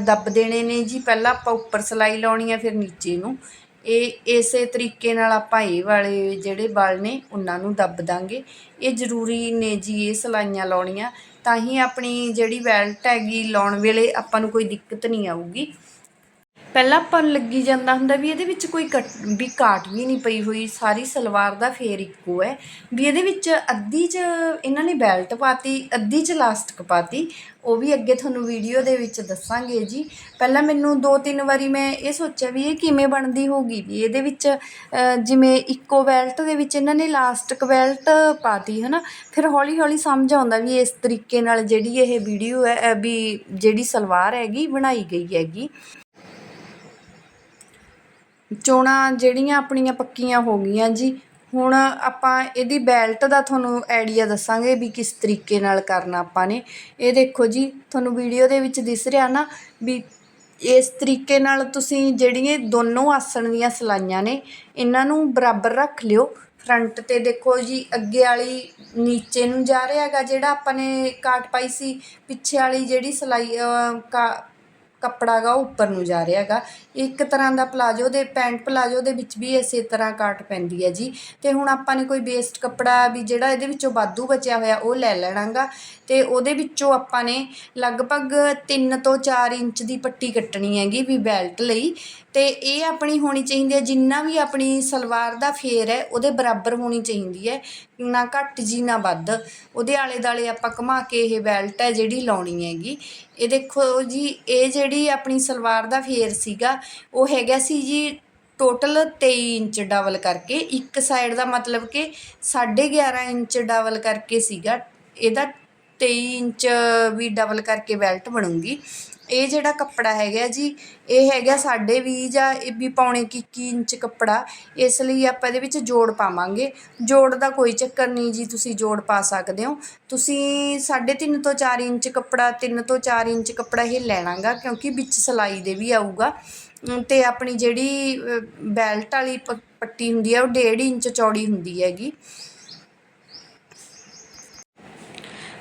ਦੱਬ ਦੇਣੇ ਨੇ ਜੀ। ਪਹਿਲਾਂ ਆਪਾਂ ਉੱਪਰ ਸਲਾਈ ਲਾਉਣੀ ਹੈ, ਫਿਰ ਨੀਚੇ ਨੂੰ। ਇਹ ਇਸੇ ਤਰੀਕੇ ਨਾਲ ਆਪਾਂ ਇਹ ਵਾਲੇ ਜਿਹੜੇ ਬਲ ਨੇ, ਉਹਨਾਂ ਨੂੰ ਦੱਬ ਦਾਂਗੇ। ਇਹ ਜ਼ਰੂਰੀ ਨੇ ਜੀ ਇਹ ਸਲਾਈਆਂ ਲਾਉਣੀਆਂ। ਤਾਂ ਹੀ ਆਪਣੀ ਜਿਹੜੀ ਬੈਲਟ ਹੈਗੀ ਲਾਉਣ ਵੇਲੇ ਆਪਾਂ ਨੂੰ ਕੋਈ ਦਿੱਕਤ ਨਹੀਂ ਆਊਗੀ। ਪਹਿਲਾਂ ਆਪਾਂ ਨੂੰ ਲੱਗੀ ਜਾਂਦਾ ਹੁੰਦਾ ਵੀ ਇਹਦੇ ਵਿੱਚ ਕੋਈ ਕੱਟ, ਵੀ ਕਾਟ ਵੀ ਨਹੀਂ ਪਈ ਹੋਈ, ਸਾਰੀ ਸਲਵਾਰ ਦਾ ਫੇਰ ਇੱਕੋ ਹੈ। ਵੀ ਇਹਦੇ ਵਿੱਚ ਅੱਧੀ 'ਚ ਇਹਨਾਂ ਨੇ ਬੈਲਟ ਪਾਤੀ, ਅੱਧੀ 'ਚ ਲਾਸਟਿਕ ਪਾਤੀ। ਉਹ ਵੀ ਅੱਗੇ ਤੁਹਾਨੂੰ ਵੀਡੀਓ ਦੇ ਵਿੱਚ ਦੱਸਾਂਗੇ ਜੀ। ਪਹਿਲਾਂ ਮੈਨੂੰ ਦੋ ਤਿੰਨ ਵਾਰੀ ਮੈਂ ਇਹ ਸੋਚਿਆ ਵੀ ਇਹ ਕਿਵੇਂ ਬਣਦੀ ਹੋਊਗੀ ਵੀ ਇਹਦੇ ਵਿੱਚ ਜਿਵੇਂ ਇੱਕੋ ਬੈਲਟ ਦੇ ਵਿੱਚ ਇਹਨਾਂ ਨੇ ਲਾਸਟਿਕ ਬੈਲਟ ਪਾਤੀ ਨਾ ਫਿਰ ਹੌਲੀ ਹੌਲੀ ਸਮਝ ਆਉਂਦਾ ਵੀ ਇਸ ਤਰੀਕੇ ਨਾਲ ਜਿਹੜੀ ਇਹ ਵੀਡੀਓ ਹੈ ਵੀ ਜਿਹੜੀ ਸਲਵਾਰ ਹੈਗੀ, ਬਣਾਈ ਗਈ ਹੈਗੀ। ਚੋਣਾਂ ਜਿਹੜੀਆਂ ਆਪਣੀਆਂ ਪੱਕੀਆਂ ਹੋ ਗਈਆਂ ਜੀ, ਹੁਣ ਆਪਾਂ ਇਹਦੀ ਬੈਲਟ ਦਾ ਤੁਹਾਨੂੰ ਆਈਡੀਆ ਦੱਸਾਂਗੇ ਵੀ ਕਿਸ ਤਰੀਕੇ ਨਾਲ ਕਰਨਾ ਆਪਾਂ ਨੇ। ਇਹ ਦੇਖੋ ਜੀ, ਤੁਹਾਨੂੰ ਵੀਡੀਓ ਦੇ ਵਿੱਚ ਦਿਸ ਰਿਹਾ ਨਾ ਵੀ ਇਸ ਤਰੀਕੇ ਨਾਲ ਤੁਸੀਂ ਜਿਹੜੀਆਂ ਦੋਨੋਂ ਆਸਣ ਦੀਆਂ ਸਲਾਈਆਂ ਨੇ, ਇਹਨਾਂ ਨੂੰ ਬਰਾਬਰ ਰੱਖ ਲਿਓ। ਫਰੰਟ ਤੇ ਦੇਖੋ ਜੀ, ਅੱਗੇ ਵਾਲੀ ਨੀਚੇ ਨੂੰ ਜਾ ਰਿਹਾ ਹੈਗਾ ਜਿਹੜਾ ਆਪਾਂ ਨੇ ਕਾਟ ਪਾਈ ਸੀ, ਪਿੱਛੇ ਵਾਲੀ ਜਿਹੜੀ ਸਲਾਈ ਕਾ ਕੱਪੜਾ ਗਾ ਉਹ ਉੱਪਰ ਨੂੰ ਜਾ ਰਿਹਾ ਹੈਗਾ। ਇੱਕ ਤਰ੍ਹਾਂ ਦਾ ਪਲਾਜੋ ਦੇ ਪੈਂਟ ਪਲਾਜੋ ਦੇ ਵਿੱਚ ਵੀ ਇਸੇ ਤਰ੍ਹਾਂ ਕਾਟ ਪੈਂਦੀ ਹੈ ਜੀ। ਤੇ ਹੁਣ ਆਪਾਂ ਨੇ ਕੋਈ ਵੇਸਟ ਕੱਪੜਾ ਵੀ ਜਿਹੜਾ ਇਹਦੇ ਵਿੱਚੋਂ ਵਾਧੂ ਬਚਿਆ ਹੋਇਆ, ਉਹ ਲੈ ਲੈਣਾਗਾ। ਤੇ ਉਹਦੇ ਵਿੱਚੋਂ ਆਪਾਂ ਨੇ ਲਗਭਗ 3 ਤੋਂ 4 ਇੰਚ ਦੀ ਪੱਟੀ ਕੱਟਣੀ ਹੈਗੀ ਵੀ ਬੈਲਟ ਲਈ। ਤੇ ਇਹ ਆਪਣੀ ਹੋਣੀ ਚਾਹੀਦੀ ਹੈ, ਜਿੰਨਾ ਵੀ ਆਪਣੀ ਸਲਵਾਰ ਦਾ ਫੇਰ ਹੈ, ਉਹਦੇ ਬਰਾਬਰ ਹੋਣੀ ਚਾਹੀਦੀ ਹੈ। ਨਾ ਘੱਟ ਜੀ, ਨਾ ਵੱਧ। ਉਹਦੇ ਆਲੇ ਦਾਲੇ ਆਪਾਂ ਘੁਮਾ ਕੇ ਇਹ ਬੈਲਟ ਹੈ ਜਿਹੜੀ ਲਾਉਣੀ ਹੈਗੀ। ਇਹ ਦੇਖੋ ਜੀ, ਇਹ ਜਿਹੜੀ ਆਪਣੀ ਸਲਵਾਰ ਦਾ ਫੇਰ ਸੀਗਾ, ਉਹ ਹੈਗਾ ਸੀ ਜੀ ਟੋਟਲ 23 ਇੰਚ ਡਬਲ ਕਰਕੇ, ਇੱਕ ਸਾਈਡ ਦਾ ਮਤਲਬ ਕਿ 11.5 ਇੰਚ ਡਬਲ ਕਰਕੇ ਸੀਗਾ, ਇਹਦਾ 23 ਇੰਚ ਵੀ ਡਬਲ ਕਰਕੇ ਬੈਲਟ ਬਣੂਗੀ। ਇਹ ਜਿਹੜਾ ਕੱਪੜਾ ਹੈਗਾ ਜੀ, ਇਹ ਹੈਗਾ ਸਾਢੇ ਵੀਹ ਜਾਂ ਇਹ ਵੀ ਪੌਣੇ ਕੁ ਇੱਕੀ ਇੰਚ ਕੱਪੜਾ। ਇਸ ਲਈ ਆਪਾਂ ਇਹਦੇ ਵਿੱਚ ਜੋੜ ਪਾਵਾਂਗੇ। ਜੋੜ ਦਾ ਕੋਈ ਚੱਕਰ ਨਹੀਂ ਜੀ, ਤੁਸੀਂ ਜੋੜ ਪਾ ਸਕਦੇ ਹੋ। ਤੁਸੀਂ 3.5 ਤੋਂ 4 ਇੰਚ ਕੱਪੜਾ 3 ਤੋਂ 4 ਇੰਚ ਕੱਪੜਾ ਇਹ ਲੈਣਾਗਾ, ਕਿਉਂਕਿ ਵਿੱਚ ਸਿਲਾਈ ਦੇ ਵੀ ਆਊਗਾ। ਅਮ ਤੇ ਆਪਣੀ ਜਿਹੜੀ ਬੈਲਟ ਵਾਲੀ ਪੱਟੀ ਹੁੰਦੀ ਹੈ ਉਹ 1.5 ਇੰਚ ਚੌੜੀ ਹੁੰਦੀ ਹੈਗੀ।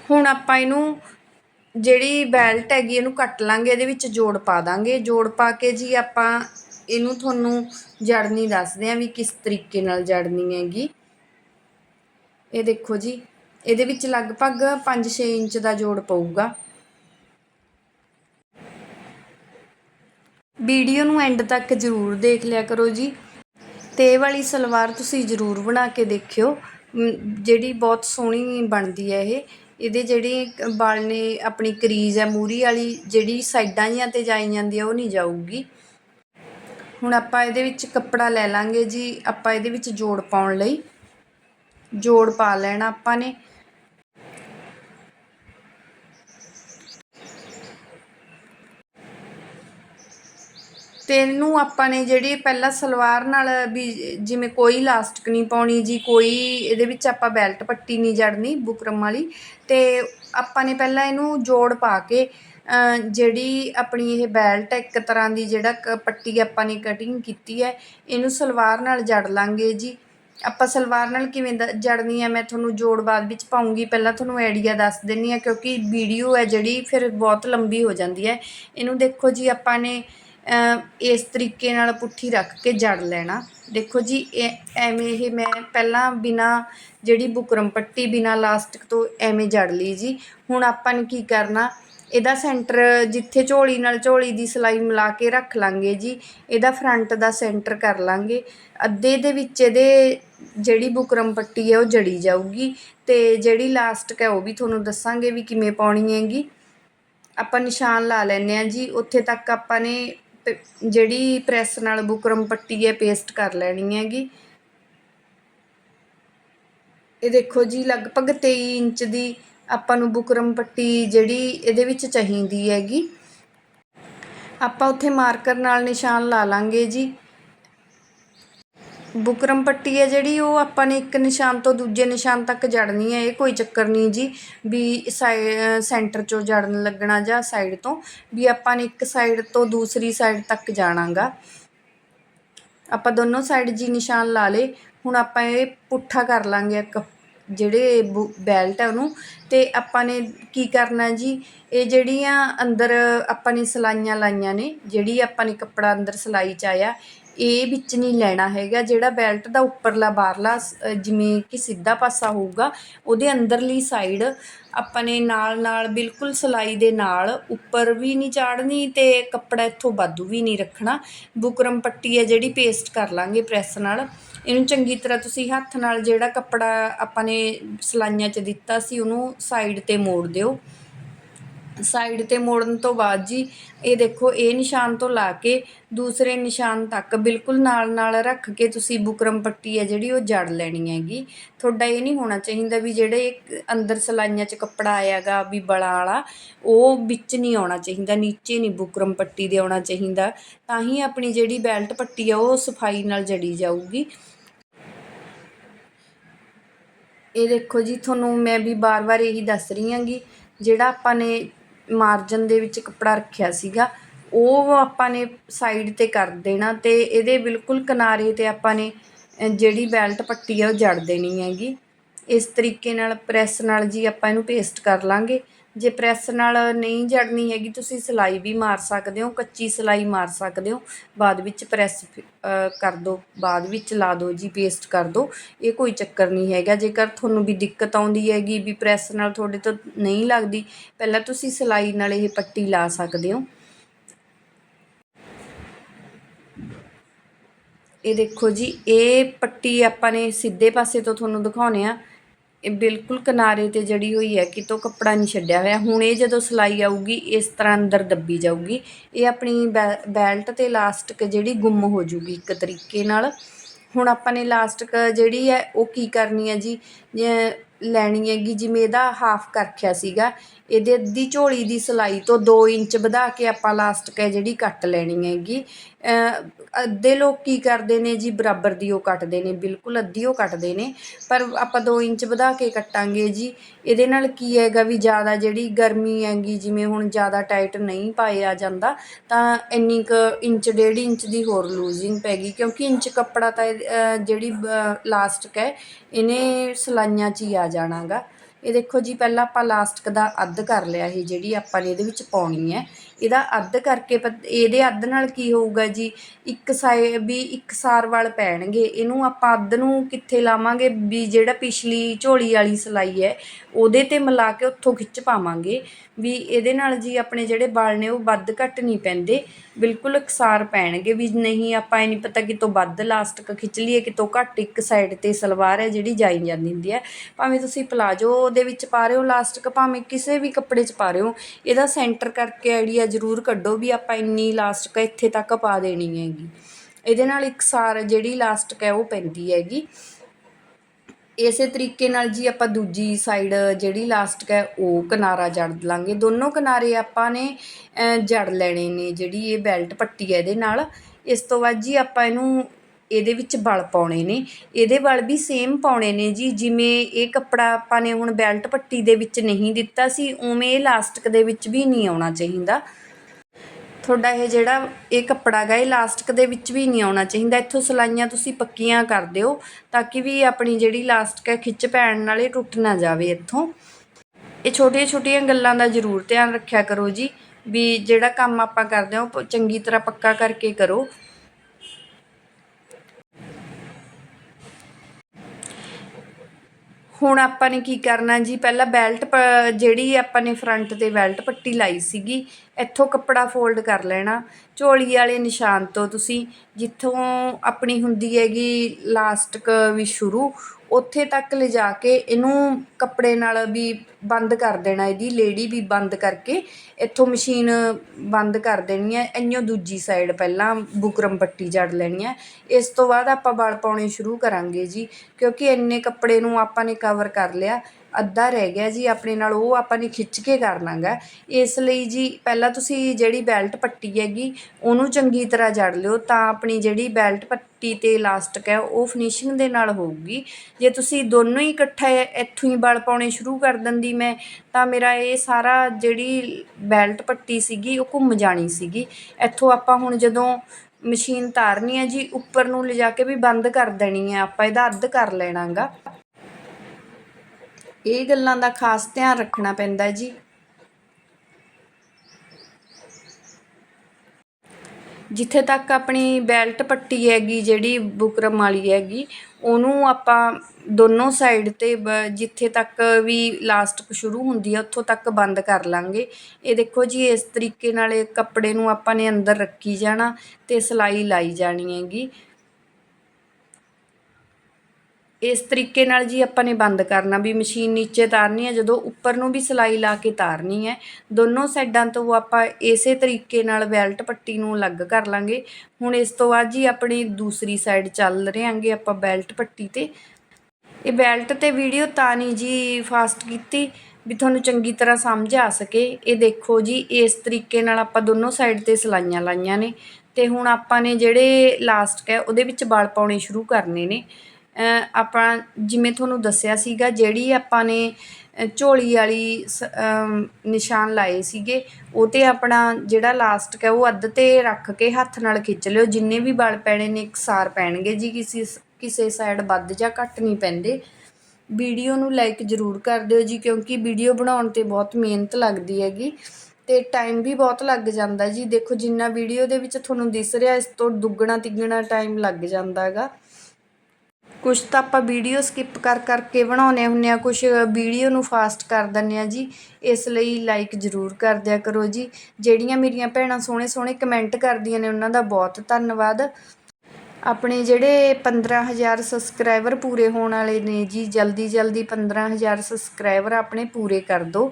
ਹੁਣ ਆਪਾਂ ਇਹਨੂੰ ਜਿਹੜੀ ਬੈਲਟ ਹੈਗੀ, ਇਹਨੂੰ ਕੱਟ ਲਾਂਗੇ, ਇਹਦੇ ਵਿੱਚ ਜੋੜ ਪਾ ਦਾਂਗੇ। ਜੋੜ ਪਾ ਕੇ ਜੀ ਆਪਾਂ ਇਹਨੂੰ ਤੁਹਾਨੂੰ ਜੜਨੀ ਦੱਸਦੇ ਆਂ ਵੀ ਕਿਸ ਤਰੀਕੇ ਨਾਲ ਜੜਨੀ ਹੈਗੀ। ਇਹ ਦੇਖੋ ਜੀ, ਇਹਦੇ ਵਿੱਚ ਲਗਭਗ 5-6 ਇੰਚ ਦਾ ਜੋੜ ਪਊਗਾ। ਵੀਡੀਓ ਨੂੰ ਐਂਡ ਤੱਕ ਜ਼ਰੂਰ ਦੇਖ ਲਿਆ ਕਰੋ ਜੀ। ਤੇ ਇਹ ਵਾਲੀ ਸਲਵਾਰ ਤੁਸੀਂ ਜ਼ਰੂਰ ਬਣਾ ਕੇ ਦੇਖਿਓ। ਜਿਹੜੀ ਬਹੁਤ ਸੋਹਣੀ ਬਣਦੀ ਹੈ ਇਹ। ਇਹਦੇ ਜਿਹੜੇ ਵਾਲ ਨੇ ਆਪਣੀ ਕਰੀਜ਼ ਹੈ, ਮੂਰੀ ਵਾਲੀ, ਜਿਹੜੀ ਸਾਈਡਾਂ ਜੀਆਂ ਤੇ ਜਾਈ ਜਾਂਦੀ ਹੈ ਉਹ ਨਹੀਂ ਜਾਊਗੀ। ਹੁਣ ਆਪਾਂ ਇਹਦੇ ਵਿੱਚ ਕੱਪੜਾ ਲੈ ਲਾਂਗੇ ਜੀ, ਆਪਾਂ ਇਹਦੇ ਵਿੱਚ ਜੋੜ ਪਾਉਣ ਲਈ। ਜੋੜ ਪਾ ਲੈਣਾ ਆਪਾਂ ਨੇ। ਅਤੇ ਇਹਨੂੰ ਆਪਾਂ ਨੇ ਜਿਹੜੀ ਪਹਿਲਾਂ ਸਲਵਾਰ ਨਾਲ ਵੀ ਜਿਵੇਂ ਕੋਈ ਲਾਸਟਿਕ ਨਹੀਂ ਪਾਉਣੀ ਜੀ, ਕੋਈ ਇਹਦੇ ਵਿੱਚ ਆਪਾਂ ਬੈਲਟ ਪੱਟੀ ਨਹੀਂ ਜੜਨੀ ਬੁਕਰਮ ਵਾਲੀ ਅਤੇ ਆਪਾਂ ਨੇ ਪਹਿਲਾਂ ਇਹਨੂੰ ਜੋੜ ਪਾ ਕੇ ਜਿਹੜੀ ਆਪਣੀ ਇਹ ਬੈਲਟ ਹੈ ਇੱਕ ਤਰ੍ਹਾਂ ਦੀ ਜਿਹੜਾ ਕ- ਪੱਟੀ ਆਪਾਂ ਨੇ ਕਟਿੰਗ ਕੀਤੀ ਹੈ, ਇਹਨੂੰ ਸਲਵਾਰ ਨਾਲ ਜੜ ਲਾਂਗੇ ਜੀ। ਆਪਾਂ ਸਲਵਾਰ ਨਾਲ ਕਿਵੇਂ ਦ- ਜੜਨੀ ਹੈ ਮੈਂ ਤੁਹਾਨੂੰ ਜੋੜ ਬਾਅਦ ਵਿੱਚ ਪਾਉਂਗੀ, ਪਹਿਲਾਂ ਤੁਹਾਨੂੰ ਆਈਡੀਆ ਦੱਸ ਦਿੰਨੀ ਆ, ਕਿਉਂਕਿ ਵੀਡੀਓ ਹੈ ਜਿਹੜੀ, ਫਿਰ ਬਹੁਤ ਲੰਬੀ ਹੋ ਜਾਂਦੀ ਹੈ। ਇਹਨੂੰ ਦੇਖੋ ਜੀ, ਆਪਾਂ ਨੇ ਇਸ ਤਰੀਕੇ ਨਾਲ ਪੁੱਠੀ ਰੱਖ ਕੇ ਜੜ ਲੈਣਾ। ਦੇਖੋ ਜੀ, ਇਹ ਐਵੇਂ ਇਹ ਮੈਂ ਪਹਿਲਾਂ ਬਿਨਾ ਜਿਹੜੀ ਬੁਕਰਮ ਪੱਟੀ ਬਿਨਾ ਲਾਸਟਿਕ ਤੋਂ ਐਵੇਂ ਜੜ ਲਈ ਜੀ। ਹੁਣ ਆਪਾਂ ਨੇ ਕੀ ਕਰਨਾ, ਇਹਦਾ ਸੈਂਟਰ ਜਿੱਥੇ ਝੋਲੀ ਨਾਲ ਝੋਲੀ ਦੀ ਸਿਲਾਈ ਮਿਲਾ ਕੇ ਰੱਖ ਲਾਂਗੇ ਜੀ, ਇਹਦਾ ਫਰੰਟ ਦਾ ਸੈਂਟਰ ਕਰ ਲਾਂਗੇ। ਅੱਧੇ ਦੇ ਵਿੱਚ ਇਹਦੇ ਜਿਹੜੀ ਬੁਕਰਮ ਪੱਟੀ ਹੈ ਉਹ ਜੜੀ ਜਾਊਗੀ ਤੇ ਜਿਹੜੀ ਲਾਸਟਿਕ ਹੈ ਉਹ ਵੀ ਤੁਹਾਨੂੰ ਦੱਸਾਂਗੇ ਵੀ ਕਿਵੇਂ ਪਾਉਣੀ ਹੈਗੀ। ਆਪਾਂ ਨਿਸ਼ਾਨ ਲਾ ਲੈਨੇ ਆ ਜੀ, ਉੱਥੇ ਤੱਕ ਆਪਾਂ ਨੇ ਜਿਹੜੀ ਪ੍ਰੈਸ ਨਾਲ ਬੁਕਰਮ ਪੱਟੀ ਹੈ ਪੇਸਟ ਕਰ ਲੈਣੀ ਹੈਗੀ। ਇਹ ਦੇਖੋ ਜੀ, ਲਗਭਗ 23 ਇੰਚ ਦੀ ਆਪਾਂ ਨੂੰ ਬੁਕਰਮ ਪੱਟੀ ਜਿਹੜੀ ਇਹਦੇ ਵਿੱਚ ਚਾਹੀਦੀ ਹੈਗੀ। ਆਪਾਂ ਉੱਥੇ ਮਾਰਕਰ ਨਾਲ ਨਿਸ਼ਾਨ ਲਾ ਲਾਂਗੇ ਜੀ। ਬੁਕਰਮ ਪੱਟੀ ਹੈ ਜਿਹੜੀ, ਉਹ ਆਪਾਂ ਨੇ ਇੱਕ ਨਿਸ਼ਾਨ ਤੋਂ ਦੂਜੇ ਨਿਸ਼ਾਨ ਤੱਕ ਜੜਨੀ ਹੈ। ਇਹ ਕੋਈ ਚੱਕਰ ਨਹੀਂ ਜੀ ਵੀ ਸਾਈ ਸੈਂਟਰ ਚੋਂ ਜੜਨ ਲੱਗਣਾ ਜਾਂ ਸਾਈਡ ਤੋਂ, ਵੀ ਆਪਾਂ ਨੇ ਇੱਕ ਸਾਈਡ ਤੋਂ ਦੂਸਰੀ ਸਾਈਡ ਤੱਕ ਜਾਣਾਗਾ। ਆਪਾਂ ਦੋਨੋਂ ਸਾਈਡ ਜੀ ਨਿਸ਼ਾਨ ਲਾ ਲੇ ਹੁਣ ਆਪਾਂ ਇਹ ਪੁੱਠਾ ਕਰ ਲਾਂਗੇ ਇੱਕ, ਜਿਹੜੇ ਬੈਲਟ ਹੈ ਉਹਨੂੰ। ਤੇ ਆਪਾਂ ਨੇ ਕੀ ਕਰਨਾ ਜੀ, ਇਹ ਜਿਹੜੀਆਂ ਅੰਦਰ ਆਪਾਂ ਨੇ ਸਲਾਈਆਂ ਲਾਈਆਂ ਨੇ, ਜਿਹੜੀ ਆਪਾਂ ਨੇ ਕੱਪੜਾ ਅੰਦਰ ਸਿਲਾਈ ਚ ਆਇਆ ਇਹ ਵਿੱਚ ਨਹੀਂ ਲੈਣਾ ਹੈਗਾ, ਜਿਹੜਾ ਬੈਲਟ ਦਾ ਉੱਪਰਲਾ, ਬਾਹਰਲਾ, ਸ- ਜਿਵੇਂ ਕਿ ਸਿੱਧਾ ਪਾਸਾ ਹੋਊਗਾ, ਉਹਦੇ ਅੰਦਰਲੀ ਸਾਈਡ ਆਪਾਂ ਨੇ ਨਾਲ ਨਾਲ ਬਿਲਕੁਲ ਸਿਲਾਈ ਦੇ ਨਾਲ ਉੱਪਰ ਵੀ ਨਹੀਂ ਚਾੜਨੀ ਤੇ ਕੱਪੜਾ ਇੱਥੋਂ ਵਾਧੂ ਵੀ ਨਹੀਂ ਰੱਖਣਾ। ਬੁਕਰਮ ਪੱਟੀ ਹੈ ਜਿਹੜੀ ਪੇਸਟ ਕਰ ਲਾਂਗੇ ਪ੍ਰੈਸ ਨਾਲ। ਇਹਨੂੰ ਚੰਗੀ ਤਰ੍ਹਾਂ ਤੁਸੀਂ ਹੱਥ ਨਾਲ ਜਿਹੜਾ ਕੱਪੜਾ ਆਪਾਂ ਨੇ ਸਲਾਈਆਂ 'ਚ ਦਿੱਤਾ ਸੀ, ਉਹਨੂੰ ਸਾਈਡ ਤੇ ਮੋੜ ਦਿਓ। ਸਾਈਡ ਤੇ ਮੋੜਨ ਤੋਂ ਬਾਅਦ ਜੀ, ਇਹ ਦੇਖੋ, ਇਹ ਨਿਸ਼ਾਨ ਤੋਂ ਲਾ ਕੇ ਦੂਸਰੇ ਨਿਸ਼ਾਨ ਤੱਕ ਬਿਲਕੁਲ ਨਾਲ ਨਾਲ ਰੱਖ ਕੇ ਤੁਸੀਂ ਬੁਕਰਮ ਪੱਟੀ ਹੈ ਜਿਹੜੀ, ਉਹ ਜੜ ਲੈਣੀ ਹੈਗੀ। ਤੁਹਾਡਾ ਇਹ ਨਹੀਂ ਹੋਣਾ ਚਾਹੀਦਾ ਵੀ ਜਿਹੜੇ ਇੱਕ ਅੰਦਰ ਸਲਾਈਆਂ 'ਚ ਕੱਪੜਾ ਆਇਆਗਾ ਵੀ ਬਲਾ ਵਾਲਾ, ਉਹ ਵਿੱਚ ਨਹੀਂ ਆਉਣਾ ਚਾਹੀਦਾ, ਨੀਚੇ ਨਹੀਂ ਬੁਕਰਮ ਪੱਟੀ ਦੇ ਆਉਣਾ ਚਾਹੀਦਾ। ਤਾਂ ਹੀ ਆਪਣੀ ਜਿਹੜੀ ਬੈਲਟ ਪੱਟੀ ਆ, ਉਹ ਸਫ਼ਾਈ ਨਾਲ ਜੜੀ ਜਾਊਗੀ। ਇਹ ਦੇਖੋ ਜੀ, ਤੁਹਾਨੂੰ ਮੈਂ ਵੀ ਬਾਰ-ਬਾਰ ਇਹੀ ਦੱਸ ਰਹੀ ਹਾਂਗੀ, ਜਿਹੜਾ ਆਪਾਂ ਨੇ ਮਾਰਜਨ ਦੇ ਵਿੱਚ ਕੱਪੜਾ ਰੱਖਿਆ ਸੀਗਾ, ਉਹ ਆਪਾਂ ਨੇ ਸਾਈਡ ਤੇ ਕਰ ਦੇਣਾ ਅਤੇ ਇਹਦੇ ਬਿਲਕੁਲ ਕਿਨਾਰੇ ਤੇ ਆਪਾਂ ਨੇ ਜਿਹੜੀ ਬੈਲਟ ਪੱਟੀ ਆ ਉਹ ਜੜ ਦੇਣੀ ਹੈਗੀ। ਇਸ ਤਰੀਕੇ ਨਾਲ ਪ੍ਰੈੱਸ ਨਾਲ ਜੀ ਆਪਾਂ ਇਹਨੂੰ ਪੇਸਟ ਕਰ ਲਾਂਗੇ। ਜੇ ਪ੍ਰੈਸ ਨਾਲ ਨਹੀਂ ਜੜਨੀ ਹੈਗੀ, ਤੁਸੀਂ ਸਿਲਾਈ ਵੀ ਮਾਰ ਸਕਦੇ ਹੋ, ਕੱਚੀ ਸਿਲਾਈ ਮਾਰ ਸਕਦੇ ਹੋ। ਬਾਅਦ ਵਿੱਚ ਪ੍ਰੈਸ ਕਰ ਦਿਓ ਬਾਅਦ ਵਿੱਚ ਲਾ ਦਿਓ ਜੀ, ਪੇਸਟ ਕਰ ਦਿਓ ਇਹ ਕੋਈ ਚੱਕਰ ਨਹੀਂ ਹੈਗਾ। ਜੇਕਰ ਤੁਹਾਨੂੰ ਵੀ ਦਿੱਕਤ ਆਉਂਦੀ ਹੈਗੀ ਵੀ ਪ੍ਰੈਸ ਨਾਲ ਤੁਹਾਡੇ ਤੋਂ ਨਹੀਂ ਲੱਗਦੀ, ਪਹਿਲਾਂ ਤੁਸੀਂ ਸਿਲਾਈ ਨਾਲ ਇਹ ਪੱਟੀ ਲਾ ਸਕਦੇ ਹੋ। ਇਹ ਦੇਖੋ ਜੀ, ਇਹ ਪੱਟੀ ਆਪਾਂ ਨੇ ਸਿੱਧੇ ਪਾਸੇ ਤੋਂ ਤੁਹਾਨੂੰ ਦਿਖਾਉਣੇ ਆ। ਇਹ ਬਿਲਕੁਲ ਕਿਨਾਰੇ ਤੇ ਜੜੀ ਹੋਈ ਹੈ, ਕਿਤੋਂ ਕੱਪੜਾ ਨਹੀਂ ਛੱਡਿਆ ਹੋਇਆ। ਹੁਣ ਇਹ ਜਦੋਂ ਸਿਲਾਈ ਆਊਗੀ, ਇਸ ਤਰ੍ਹਾਂ ਅੰਦਰ ਦੱਬੀ ਜਾਊਗੀ। ਇਹ ਆਪਣੀ ਬੈ- ਬੈਲਟ ਤੇ ਲਾਸਟਿਕ ਜਿਹੜੀ ਗੁੰਮ ਹੋ ਜੂਗੀ ਇੱਕ ਤਰੀਕੇ ਨਾਲ। ਹੁਣ ਆਪਾਂ ਨੇ ਲਾਸਟਿਕ ਜਿਹੜੀ ਹੈ, ਉਹ ਕੀ ਕਰਨੀ ਹੈ ਜੀ? ਲੈਣੀ ਹੈਗੀ, ਜਿਵੇਂ ਇਹਦਾ ਹਾਫ ਕਰਖਿਆ ਸੀਗਾ। ਇਹਦੇ ਅੱਧੀ ਝੋਲੀ ਦੀ ਸਿਲਾਈ ਤੋਂ 2 ਇੰਚ ਵਧਾ ਕੇ ਆਪਾਂ ਲਾਸਟਿਕ ਹੈ ਜਿਹੜੀ ਕੱਟ ਲੈਣੀ ਹੈਗੀ। ਅੱਧੇ ਲੋਕ ਕੀ ਕਰਦੇ ਨੇ ਜੀ, ਬਰਾਬਰ ਦੀ ਉਹ ਕੱਟਦੇ ਨੇ, ਬਿਲਕੁਲ ਅੱਧੀ ਉਹ ਕੱਟਦੇ ਨੇ। ਪਰ ਆਪਾਂ 2 ਇੰਚ ਵਧਾ ਕੇ ਕੱਟਾਂਗੇ ਜੀ। ਇਹਦੇ ਨਾਲ ਕੀ ਹੈਗਾ ਵੀ ਜ਼ਿਆਦਾ ਜਿਹੜੀ ਗਰਮੀ ਹੈਗੀ, ਜਿਵੇਂ ਹੁਣ ਜ਼ਿਆਦਾ ਟਾਈਟ ਨਹੀਂ ਪਾਇਆ ਜਾਂਦਾ, ਤਾਂ ਇੰਨੀ ਕੁ ਇੰਚ, ਡੇਢ ਇੰਚ ਦੀ ਹੋਰ ਲੂਜ਼ਿੰਗ ਪੈ ਗਈ। ਕਿਉਂਕਿ ਇੰਚ ਕੱਪੜਾ ਤਾਂ ਜਿਹੜੀ ਲਾਸਟਿਕ ਹੈ ਇਹਨੇ ਸਿਲਾਈਆਂ 'ਚ ਹੀ ਆ ਜਾਣਾਗਾ। ਇਹ ਦੇਖੋ ਜੀ, ਪਹਿਲਾਂ ਆਪਾਂ ਲਾਸਟਿਕ ਦਾ ਅੱਧ ਕਰ ਲਿਆ ਇਹ ਜਿਹੜੀ ਆਪਾਂ ਨੇ ਇਹਦੇ ਵਿੱਚ ਪਾਉਣੀ ਹੈ। ਇਹਦਾ ਅੱਧ ਕਰਕੇ ਪਤ- ਇਹਦੇ ਅੱਧ ਨਾਲ ਕੀ ਹੋਊਗਾ ਜੀ? ਇੱਕ ਸਾਈ ਵੀ ਇੱਕ ਸਾਰ ਵਾਲ ਪੈਣਗੇ। ਇਹਨੂੰ ਆਪਾਂ ਅੱਧ ਨੂੰ ਕਿੱਥੇ ਲਾਵਾਂਗੇ? ਵੀ ਜਿਹੜਾ ਪਿਛਲੀ ਝੋਲੀ ਵਾਲੀ ਸਿਲਾਈ ਹੈ, ਉਹਦੇ ਤੇ ਮਿਲਾ ਕੇ ਉੱਥੋਂ ਖਿੱਚ ਪਾਵਾਂਗੇ। ਵੀ ਇਹਦੇ ਨਾਲ ਜੀ ਆਪਣੇ ਜਿਹੜੇ ਵਾਲ ਨੇ, ਉਹ ਵੱਧ ਘੱਟ ਨਹੀਂ ਪੈਂਦੇ। ਬਿਲਕੁਲ ਇਕਸਾਰ ਪੈਣਗੇ। ਵੀ ਨਹੀਂ, ਆਪਾਂ ਇਹ ਨਹੀਂ ਪਤਾ ਕਿਤੋਂ ਵੱਧ ਲਾਸਟਿਕ ਖਿੱਚ ਲਈਏ, ਕਿਤੋਂ ਘੱਟ ਇੱਕ ਸਾਈਡ ਤੇ ਸਲਵਾਰ ਹੈ ਜਿਹੜੀ ਜਾਈ ਜਾਂਦੀ ਹੁੰਦੀ ਹੈ। ਭਾਵੇਂ ਤੁਸੀਂ ਪਲਾਜੋ ਦੇ ਵਿੱਚ ਪਾ ਰਹੇ ਹੋ ਲਾਸਟਿਕ, ਭਾਵੇਂ ਕਿਸੇ ਵੀ ਕੱਪੜੇ 'ਚ ਪਾ ਰਹੇ ਹੋ, ਇਹਦਾ ਸੈਂਟਰ ਕਰਕੇ ਆਈਡੀਆ ਜ਼ਰੂਰ ਕੱਢੋ ਵੀ ਆਪਾਂ ਇੰਨੀ ਲਾਸਟਿਕ ਇੱਥੇ ਤੱਕ ਪਾ ਦੇਣੀ ਹੈਗੀ। ਇਹਦੇ ਨਾਲ ਇਕਸਾਰ ਜਿਹੜੀ ਲਾਸਟਿਕ ਹੈ ਉਹ ਪੈਂਦੀ ਹੈਗੀ। ਇਸੇ ਤਰੀਕੇ ਨਾਲ ਜੀ ਆਪਾਂ ਦੂਜੀ ਸਾਈਡ ਜਿਹੜੀ ਲਾਸਟਿਕ ਹੈ ਉਹ ਕਿਨਾਰਾ ਜੜ ਲਾਂਗੇ। ਦੋਨੋਂ ਕਿਨਾਰੇ ਆਪਾਂ ਨੇ ਅਹ, ਜੜ ਲੈਣੇ ਨੇ ਜਿਹੜੀ ਇਹ ਬੈਲਟ ਪੱਟੀ ਹੈ ਇਹਦੇ ਨਾਲ। ਇਸ ਤੋਂ ਬਾਅਦ ਜੀ ਆਪਾਂ ਇਹਨੂੰ ਇਹਦੇ ਵਿੱਚ ਵਲ ਪਾਉਣੇ ਨੇ। ਇਹਦੇ ਵਲ ਵੀ ਸੇਮ ਪਾਉਣੇ ਨੇ ਜੀ, ਜਿਵੇਂ ਇਹ ਕੱਪੜਾ ਆਪਾਂ ਨੇ ਹੁਣ ਬੈਲਟ ਪੱਟੀ ਦੇ ਵਿੱਚ ਨਹੀਂ ਦਿੱਤਾ ਸੀ, ਉਵੇਂ ਇਹ ਲਾਸਟਿਕ ਦੇ ਵਿੱਚ ਵੀ ਨਹੀਂ ਆਉਣਾ ਚਾਹੀਦਾ। ਤੁਹਾਡਾ ਇਹ ਜਿਹੜਾ ਇਹ ਕੱਪੜਾ ਗਾ, ਇਹ ਲਾਸਟਿਕ ਦੇ ਵਿੱਚ ਵੀ ਨਹੀਂ ਆਉਣਾ ਚਾਹੀਦਾ। ਇੱਥੋਂ ਸਲਾਈਆਂ ਤੁਸੀਂ ਪੱਕੀਆਂ ਕਰ ਦਿਓ, ਤਾਂ ਕਿ ਵੀ ਆਪਣੀ ਜਿਹੜੀ ਲਾਸਟਿਕ ਹੈ, ਖਿੱਚ ਪੈਣ ਨਾਲ ਇਹ ਟੁੱਟ ਨਾ ਜਾਵੇ ਇੱਥੋਂ। ਇਹ ਛੋਟੀਆਂ ਛੋਟੀਆਂ ਗੱਲਾਂ ਦਾ ਜ਼ਰੂਰ ਧਿਆਨ ਰੱਖਿਆ ਕਰੋ ਜੀ, ਵੀ ਜਿਹੜਾ ਕੰਮ ਆਪਾਂ ਕਰਦੇ ਹਾਂ, ਉਹ ਪ- ਚੰਗੀ ਤਰ੍ਹਾਂ ਪੱਕਾ ਕਰਕੇ ਕਰੋ। ਹੁਣ ਆਪਾਂ ਨੇ ਕੀ ਕਰਨਾ ਜੀ? ਪਹਿਲਾਂ ਬੈਲਟ ਪ- ਜਿਹੜੀ ਆਪਾਂ ਨੇ ਫਰੰਟ ਤੇ ਬੈਲਟ ਪੱਟੀ ਲਾਈ ਸੀਗੀ, ਇੱਥੋਂ ਕੱਪੜਾ ਫੋਲਡ ਕਰ ਲੈਣਾ। ਝੋਲੀ ਵਾਲੇ ਨਿਸ਼ਾਨ ਤੋਂ ਤੁਸੀਂ, ਜਿੱਥੋਂ ਆਪਣੀ ਹੁੰਦੀ ਹੈਗੀ ਲਾਸਟ ਕ ਵੀ ਸ਼ੁਰੂ ਉੱਥੇ ਤੱਕ ਲਿਜਾ ਕੇ ਇਹਨੂੰ ਕੱਪੜੇ ਨਾਲ ਵੀ ਬੰਦ ਕਰ ਦੇਣਾ, ਇਹਦੀ ਲੇਡੀ ਵੀ ਬੰਦ ਕਰਕੇ ਇੱਥੋਂ ਮਸ਼ੀਨ ਬੰਦ ਕਰ ਦੇਣੀ ਹੈ ਇੰਨੋਂ ਦੂਜੀ ਸਾਈਡ ਪਹਿਲਾਂ ਬੁਕਰਮ ਪੱਟੀ ਜੜ ਲੈਣੀ ਹੈ। ਇਸ ਤੋਂ ਬਾਅਦ ਆਪਾਂ ਵਲ ਪਾਉਣੇ ਸ਼ੁਰੂ ਕਰਾਂਗੇ ਜੀ, ਕਿਉਂਕਿ ਇੰਨੇ ਕੱਪੜੇ ਨੂੰ ਆਪਾਂ ਨੇ ਕਵਰ ਕਰ ਲਿਆ। ਅੱਧਾ ਰਹਿ ਗਿਆ ਜੀ ਆਪਣੇ ਨਾਲ, ਉਹ ਆਪਾਂ ਨੇ ਖਿੱਚ ਕੇ ਕਰਨਾਗਾ ਇਸ ਲਈ ਜੀ ਪਹਿਲਾਂ ਤੁਸੀਂ ਜਿਹੜੀ ਬੈਲਟ ਪੱਟੀ ਹੈਗੀ, ਉਹਨੂੰ ਚੰਗੀ ਤਰ੍ਹਾਂ ਜੜ ਲਿਓ ਤਾਂ ਆਪਣੀ ਜਿਹੜੀ ਬੈਲਟ ਪੱਟੀ ਤੇ ਇਲਾਸਟਿਕ ਹੈ, ਉਹ ਫਿਨਿਸ਼ਿੰਗ ਦੇ ਨਾਲ ਹੋਊਗੀ। ਜੇ ਤੁਸੀਂ ਦੋਨੋਂ ਹੀ ਇਕੱਠਾ ਇੱਥੋਂ ਹੀ ਬਲ ਪਾਉਣੇ ਸ਼ੁਰੂ ਕਰ ਦਿੰਦੀ ਮੈਂ, ਤਾਂ ਮੇਰਾ ਇਹ ਸਾਰਾ ਜਿਹੜੀ ਬੈਲਟ ਪੱਟੀ ਸੀਗੀ, ਉਹ ਘੁੰਮ ਜਾਣੀ ਸੀਗੀ। ਇੱਥੋਂ ਆਪਾਂ ਹੁਣ ਜਦੋਂ ਮਸ਼ੀਨ ਤਾਰਨੀ ਹੈ ਜੀ, ਉੱਪਰ ਨੂੰ ਲਿਜਾ ਕੇ ਵੀ ਬੰਦ ਕਰ ਦੇਣੀ ਹੈ, ਆਪਾਂ ਇਹਦਾ ਅੱਧ ਕਰ ਲੈਣਾਗਾ। ਇਹ ਗੱਲਾਂ ਦਾ ਖਾਸ ਧਿਆਨ ਰੱਖਣਾ ਪੈਂਦਾ ਜੀ। ਜਿੱਥੇ ਤੱਕ ਆਪਣੀ ਬੈਲਟ ਪੱਟੀ ਹੈਗੀ, ਜਿਹੜੀ ਬੁਕਰਮ ਵਾਲੀ ਹੈਗੀ, ਉਹਨੂੰ ਆਪਾਂ ਦੋਨੋਂ ਸਾਈਡ ਤੇ ਬ- ਜਿੱਥੇ ਤੱਕ ਵੀ ਲਾਸਟ ਸ਼ੁਰੂ ਹੁੰਦੀ ਹੈ ਉੱਥੋਂ ਤੱਕ ਬੰਦ ਕਰ ਲਾਂਗੇ। ਇਹ ਦੇਖੋ ਜੀ, ਇਸ ਤਰੀਕੇ ਨਾਲ ਇਹ ਕੱਪੜੇ ਨੂੰ ਆਪਾਂ ਨੇ ਅੰਦਰ ਰੱਖੀ ਜਾਣਾ ਤੇ ਸਿਲਾਈ ਲਾਈ ਜਾਣੀ ਹੈਗੀ। ਇਸ ਤਰੀਕੇ ਨਾਲ ਜੀ ਆਪਾਂ ਨੇ ਬੰਦ ਕਰਨਾ ਵੀ ਮਸ਼ੀਨ ਨੀਚੇ ਤਾਰਨੀ ਹੈ, ਜਦੋਂ ਉੱਪਰ ਨੂੰ ਵੀ ਸਿਲਾਈ ਲਾ ਕੇ ਤਾਰਨੀ ਹੈ, ਦੋਨੋਂ ਸਾਈਡਾਂ ਤੋਂ ਆਪਾਂ ਇਸੇ ਤਰੀਕੇ ਨਾਲ ਬੈਲਟ ਪੱਟੀ ਨੂੰ ਅਲੱਗ ਕਰ ਲਾਂਗੇ। ਹੁਣ ਇਸ ਤੋਂ ਬਾਅਦ ਜੀ ਆਪਣੀ ਦੂਸਰੀ ਸਾਈਡ ਚੱਲ ਰਹੇ ਆਪਾਂ ਬੈਲਟ ਪੱਟੀ ਤੇ। ਇਹ ਬੈਲਟ ਤੇ ਵੀਡੀਓ ਤਾਂ ਨਹੀਂ ਜੀ ਫਾਸਟ ਕੀਤੀ, ਵੀ ਤੁਹਾਨੂੰ ਚੰਗੀ ਤਰ੍ਹਾਂ ਸਮਝ ਆ ਸਕੇ। ਇਹ ਦੇਖੋ ਜੀ, ਇਸ ਤਰੀਕੇ ਨਾਲ ਆਪਾਂ ਦੋਨੋਂ ਸਾਈਡ ਤੇ ਸਲਾਈਆਂ ਲਾਈਆਂ ਨੇ। ਤੇ ਹੁਣ ਆਪਾਂ ਨੇ ਜਿਹੜੇ ਲਾਸਟ ਹੈ, ਉਹਦੇ ਵਿੱਚ ਵਲ ਪਾਉਣੇ ਸ਼ੁਰੂ ਕਰਨੇ ਨੇ। ਆਪਾਂ ਜਿਵੇਂ ਤੁਹਾਨੂੰ ਦੱਸਿਆ ਸੀਗਾ, ਜਿਹੜੀ ਆਪਾਂ ਨੇ ਝੋਲੀ ਵਾਲੀ ਸ- ਨਿਸ਼ਾਨ ਲਾਏ ਸੀਗੇ, ਉਹ ਤੇ ਆਪਣਾ ਜਿਹੜਾ ਲਾਸਟਿਕ ਹੈ, ਉਹ ਅੱਧ ਤੇ ਰੱਖ ਕੇ ਹੱਥ ਨਾਲ ਖਿੱਚ ਲਿਓ। ਜਿੰਨੇ ਵੀ ਵਲ ਪੈਣੇ ਨੇ ਇਕਸਾਰ ਪੈਣਗੇ ਜੀ। ਕਿਸੇ ਕਿਸੇ ਸਾਈਡ ਵੱਧ ਜਾਂ ਘੱਟ ਨਹੀਂ ਪੈਂਦੇ। ਵੀਡੀਓ ਨੂੰ ਲਾਈਕ ਜ਼ਰੂਰ ਕਰ ਦਿਓ ਜੀ, ਕਿਉਂਕਿ ਵੀਡੀਓ ਬਣਾਉਣ ਤੇ ਬਹੁਤ ਮਿਹਨਤ ਲੱਗਦੀ ਹੈਗੀ। ਤੇ ਟਾਈਮ ਵੀ ਬਹੁਤ ਲੱਗ ਜਾਂਦਾ ਜੀ। ਦੇਖੋ, ਜਿੰਨਾ ਵੀਡੀਓ ਦੇ ਵਿੱਚ ਤੁਹਾਨੂੰ ਦਿਸ ਰਿਹਾ, ਇਸ ਤੋਂ ਦੁੱਗਣਾ ਤਿੱਗਣਾ ਟਾਈਮ ਲੱਗ ਜਾਂਦਾ ਹੈਗਾ। ਕੁਛ ਤਾਂ ਆਪਾਂ ਵੀਡੀਓ ਸਕਿਪ ਕਰ ਕਰਕੇ ਬਣਾਉਂਦੇ ਹੁੰਦੇ ਆ ਕੁਛ ਵੀਡੀਓ ਨੂੰ ਫਾਸਟ ਕਰ ਦਿੰਦੇ ਆ ਜੀ। ਇਸ ਲਈ ਲਾਈਕ ਜ਼ਰੂਰ ਕਰ ਦਿਆ ਕਰੋ ਜੀ। ਜਿਹੜੀਆਂ ਮੇਰੀਆਂ ਭੈਣਾਂ ਸੋਹਣੇ ਸੋਹਣੇ ਕਮੈਂਟ ਕਰਦੀਆਂ ਨੇ, ਉਹਨਾਂ ਦਾ ਬਹੁਤ ਧੰਨਵਾਦ। ਆਪਣੇ ਜਿਹੜੇ 15000 ਸਬਸਕ੍ਰਾਈਬਰ ਪੂਰੇ ਹੋਣ ਵਾਲੇ ਨੇ ਜੀ, ਜਲਦੀ ਜਲਦੀ 15000 ਸਬਸਕ੍ਰਾਈਬਰ ਆਪਣੇ ਪੂਰੇ ਕਰ ਦਿਓ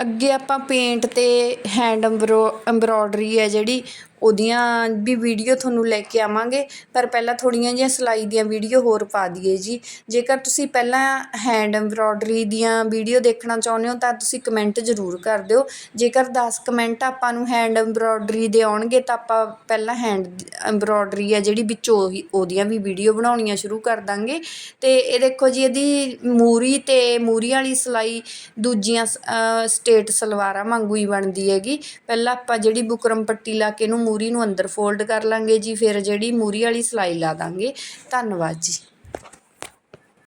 ਅੱਗੇ ਆਪਾਂ ਪੇਂਟ ਤੇ ਹੈਂਡ ਐਮਬ੍ਰੋਇਡਰੀ ਹੈ ਜਿਹੜੀ ਉਹਦੀਆਂ ਵੀ ਵੀਡੀਓ ਤੁਹਾਨੂੰ ਲੈ ਕੇ ਆਵਾਂਗੇ। ਪਰ ਪਹਿਲਾਂ ਥੋੜ੍ਹੀਆਂ ਜਿਹੀਆਂ ਸਿਲਾਈ ਦੀਆਂ ਵੀਡੀਓ ਹੋਰ ਪਾ ਦਈਏ ਜੀ। ਜੇਕਰ ਤੁਸੀਂ ਪਹਿਲਾਂ ਹੈਂਡ ਐਮਬ੍ਰੋਇਡਰੀ ਦੀਆਂ ਵੀਡੀਓ ਦੇਖਣਾ ਚਾਹੁੰਦੇ ਹੋ, ਤਾਂ ਤੁਸੀਂ ਕਮੈਂਟ ਜ਼ਰੂਰ ਕਰ ਦਿਓ। ਜੇਕਰ 10 ਕਮੈਂਟ ਆਪਾਂ ਨੂੰ ਹੈਂਡ ਐਮਬ੍ਰੋਇਡਰੀ ਦੇ ਆਉਣਗੇ, ਤਾਂ ਆਪਾਂ ਪਹਿਲਾਂ ਹੈਂਡ ਐਮਬ੍ਰੋਇਡਰੀ ਹੈ ਜਿਹੜੀ ਵਿੱਚੋਂ ਉਹੀ, ਉਹਦੀਆਂ ਵੀ ਵੀਡੀਓ ਬਣਾਉਣੀਆਂ ਸ਼ੁਰੂ ਕਰ ਦਾਂਗੇ। ਤੇ ਇਹ ਦੇਖੋ ਜੀ, ਇਹਦੀ ਮੂਰੀ ਤੇ ਮੂਰੀ ਵਾਲੀ ਸਿਲਾਈ ਦੂਜੀਆਂ ਸਟੇਟ ਸਲਵਾਰਾਂ ਵਾਂਗੂ ਹੀ ਬਣਦੀ ਹੈਗੀ। ਪਹਿਲਾਂ ਆਪਾਂ ਜਿਹੜੀ ਬੁਕਰਮ ਪੱਟੀ ਲਾ ਕੇ ਇਹਨੂੰ ਮੂਰੀ ਨੂੰ ਅੰਦਰ ਫੋਲਡ ਕਰ ਲਾਂਗੇ ਜੀ, ਫਿਰ ਜਿਹੜੀ ਮੂਰੀ ਵਾਲੀ ਸਿਲਾਈ ਲਾ ਦਾਂਗੇ। ਧੰਨਵਾਦ ਜੀ।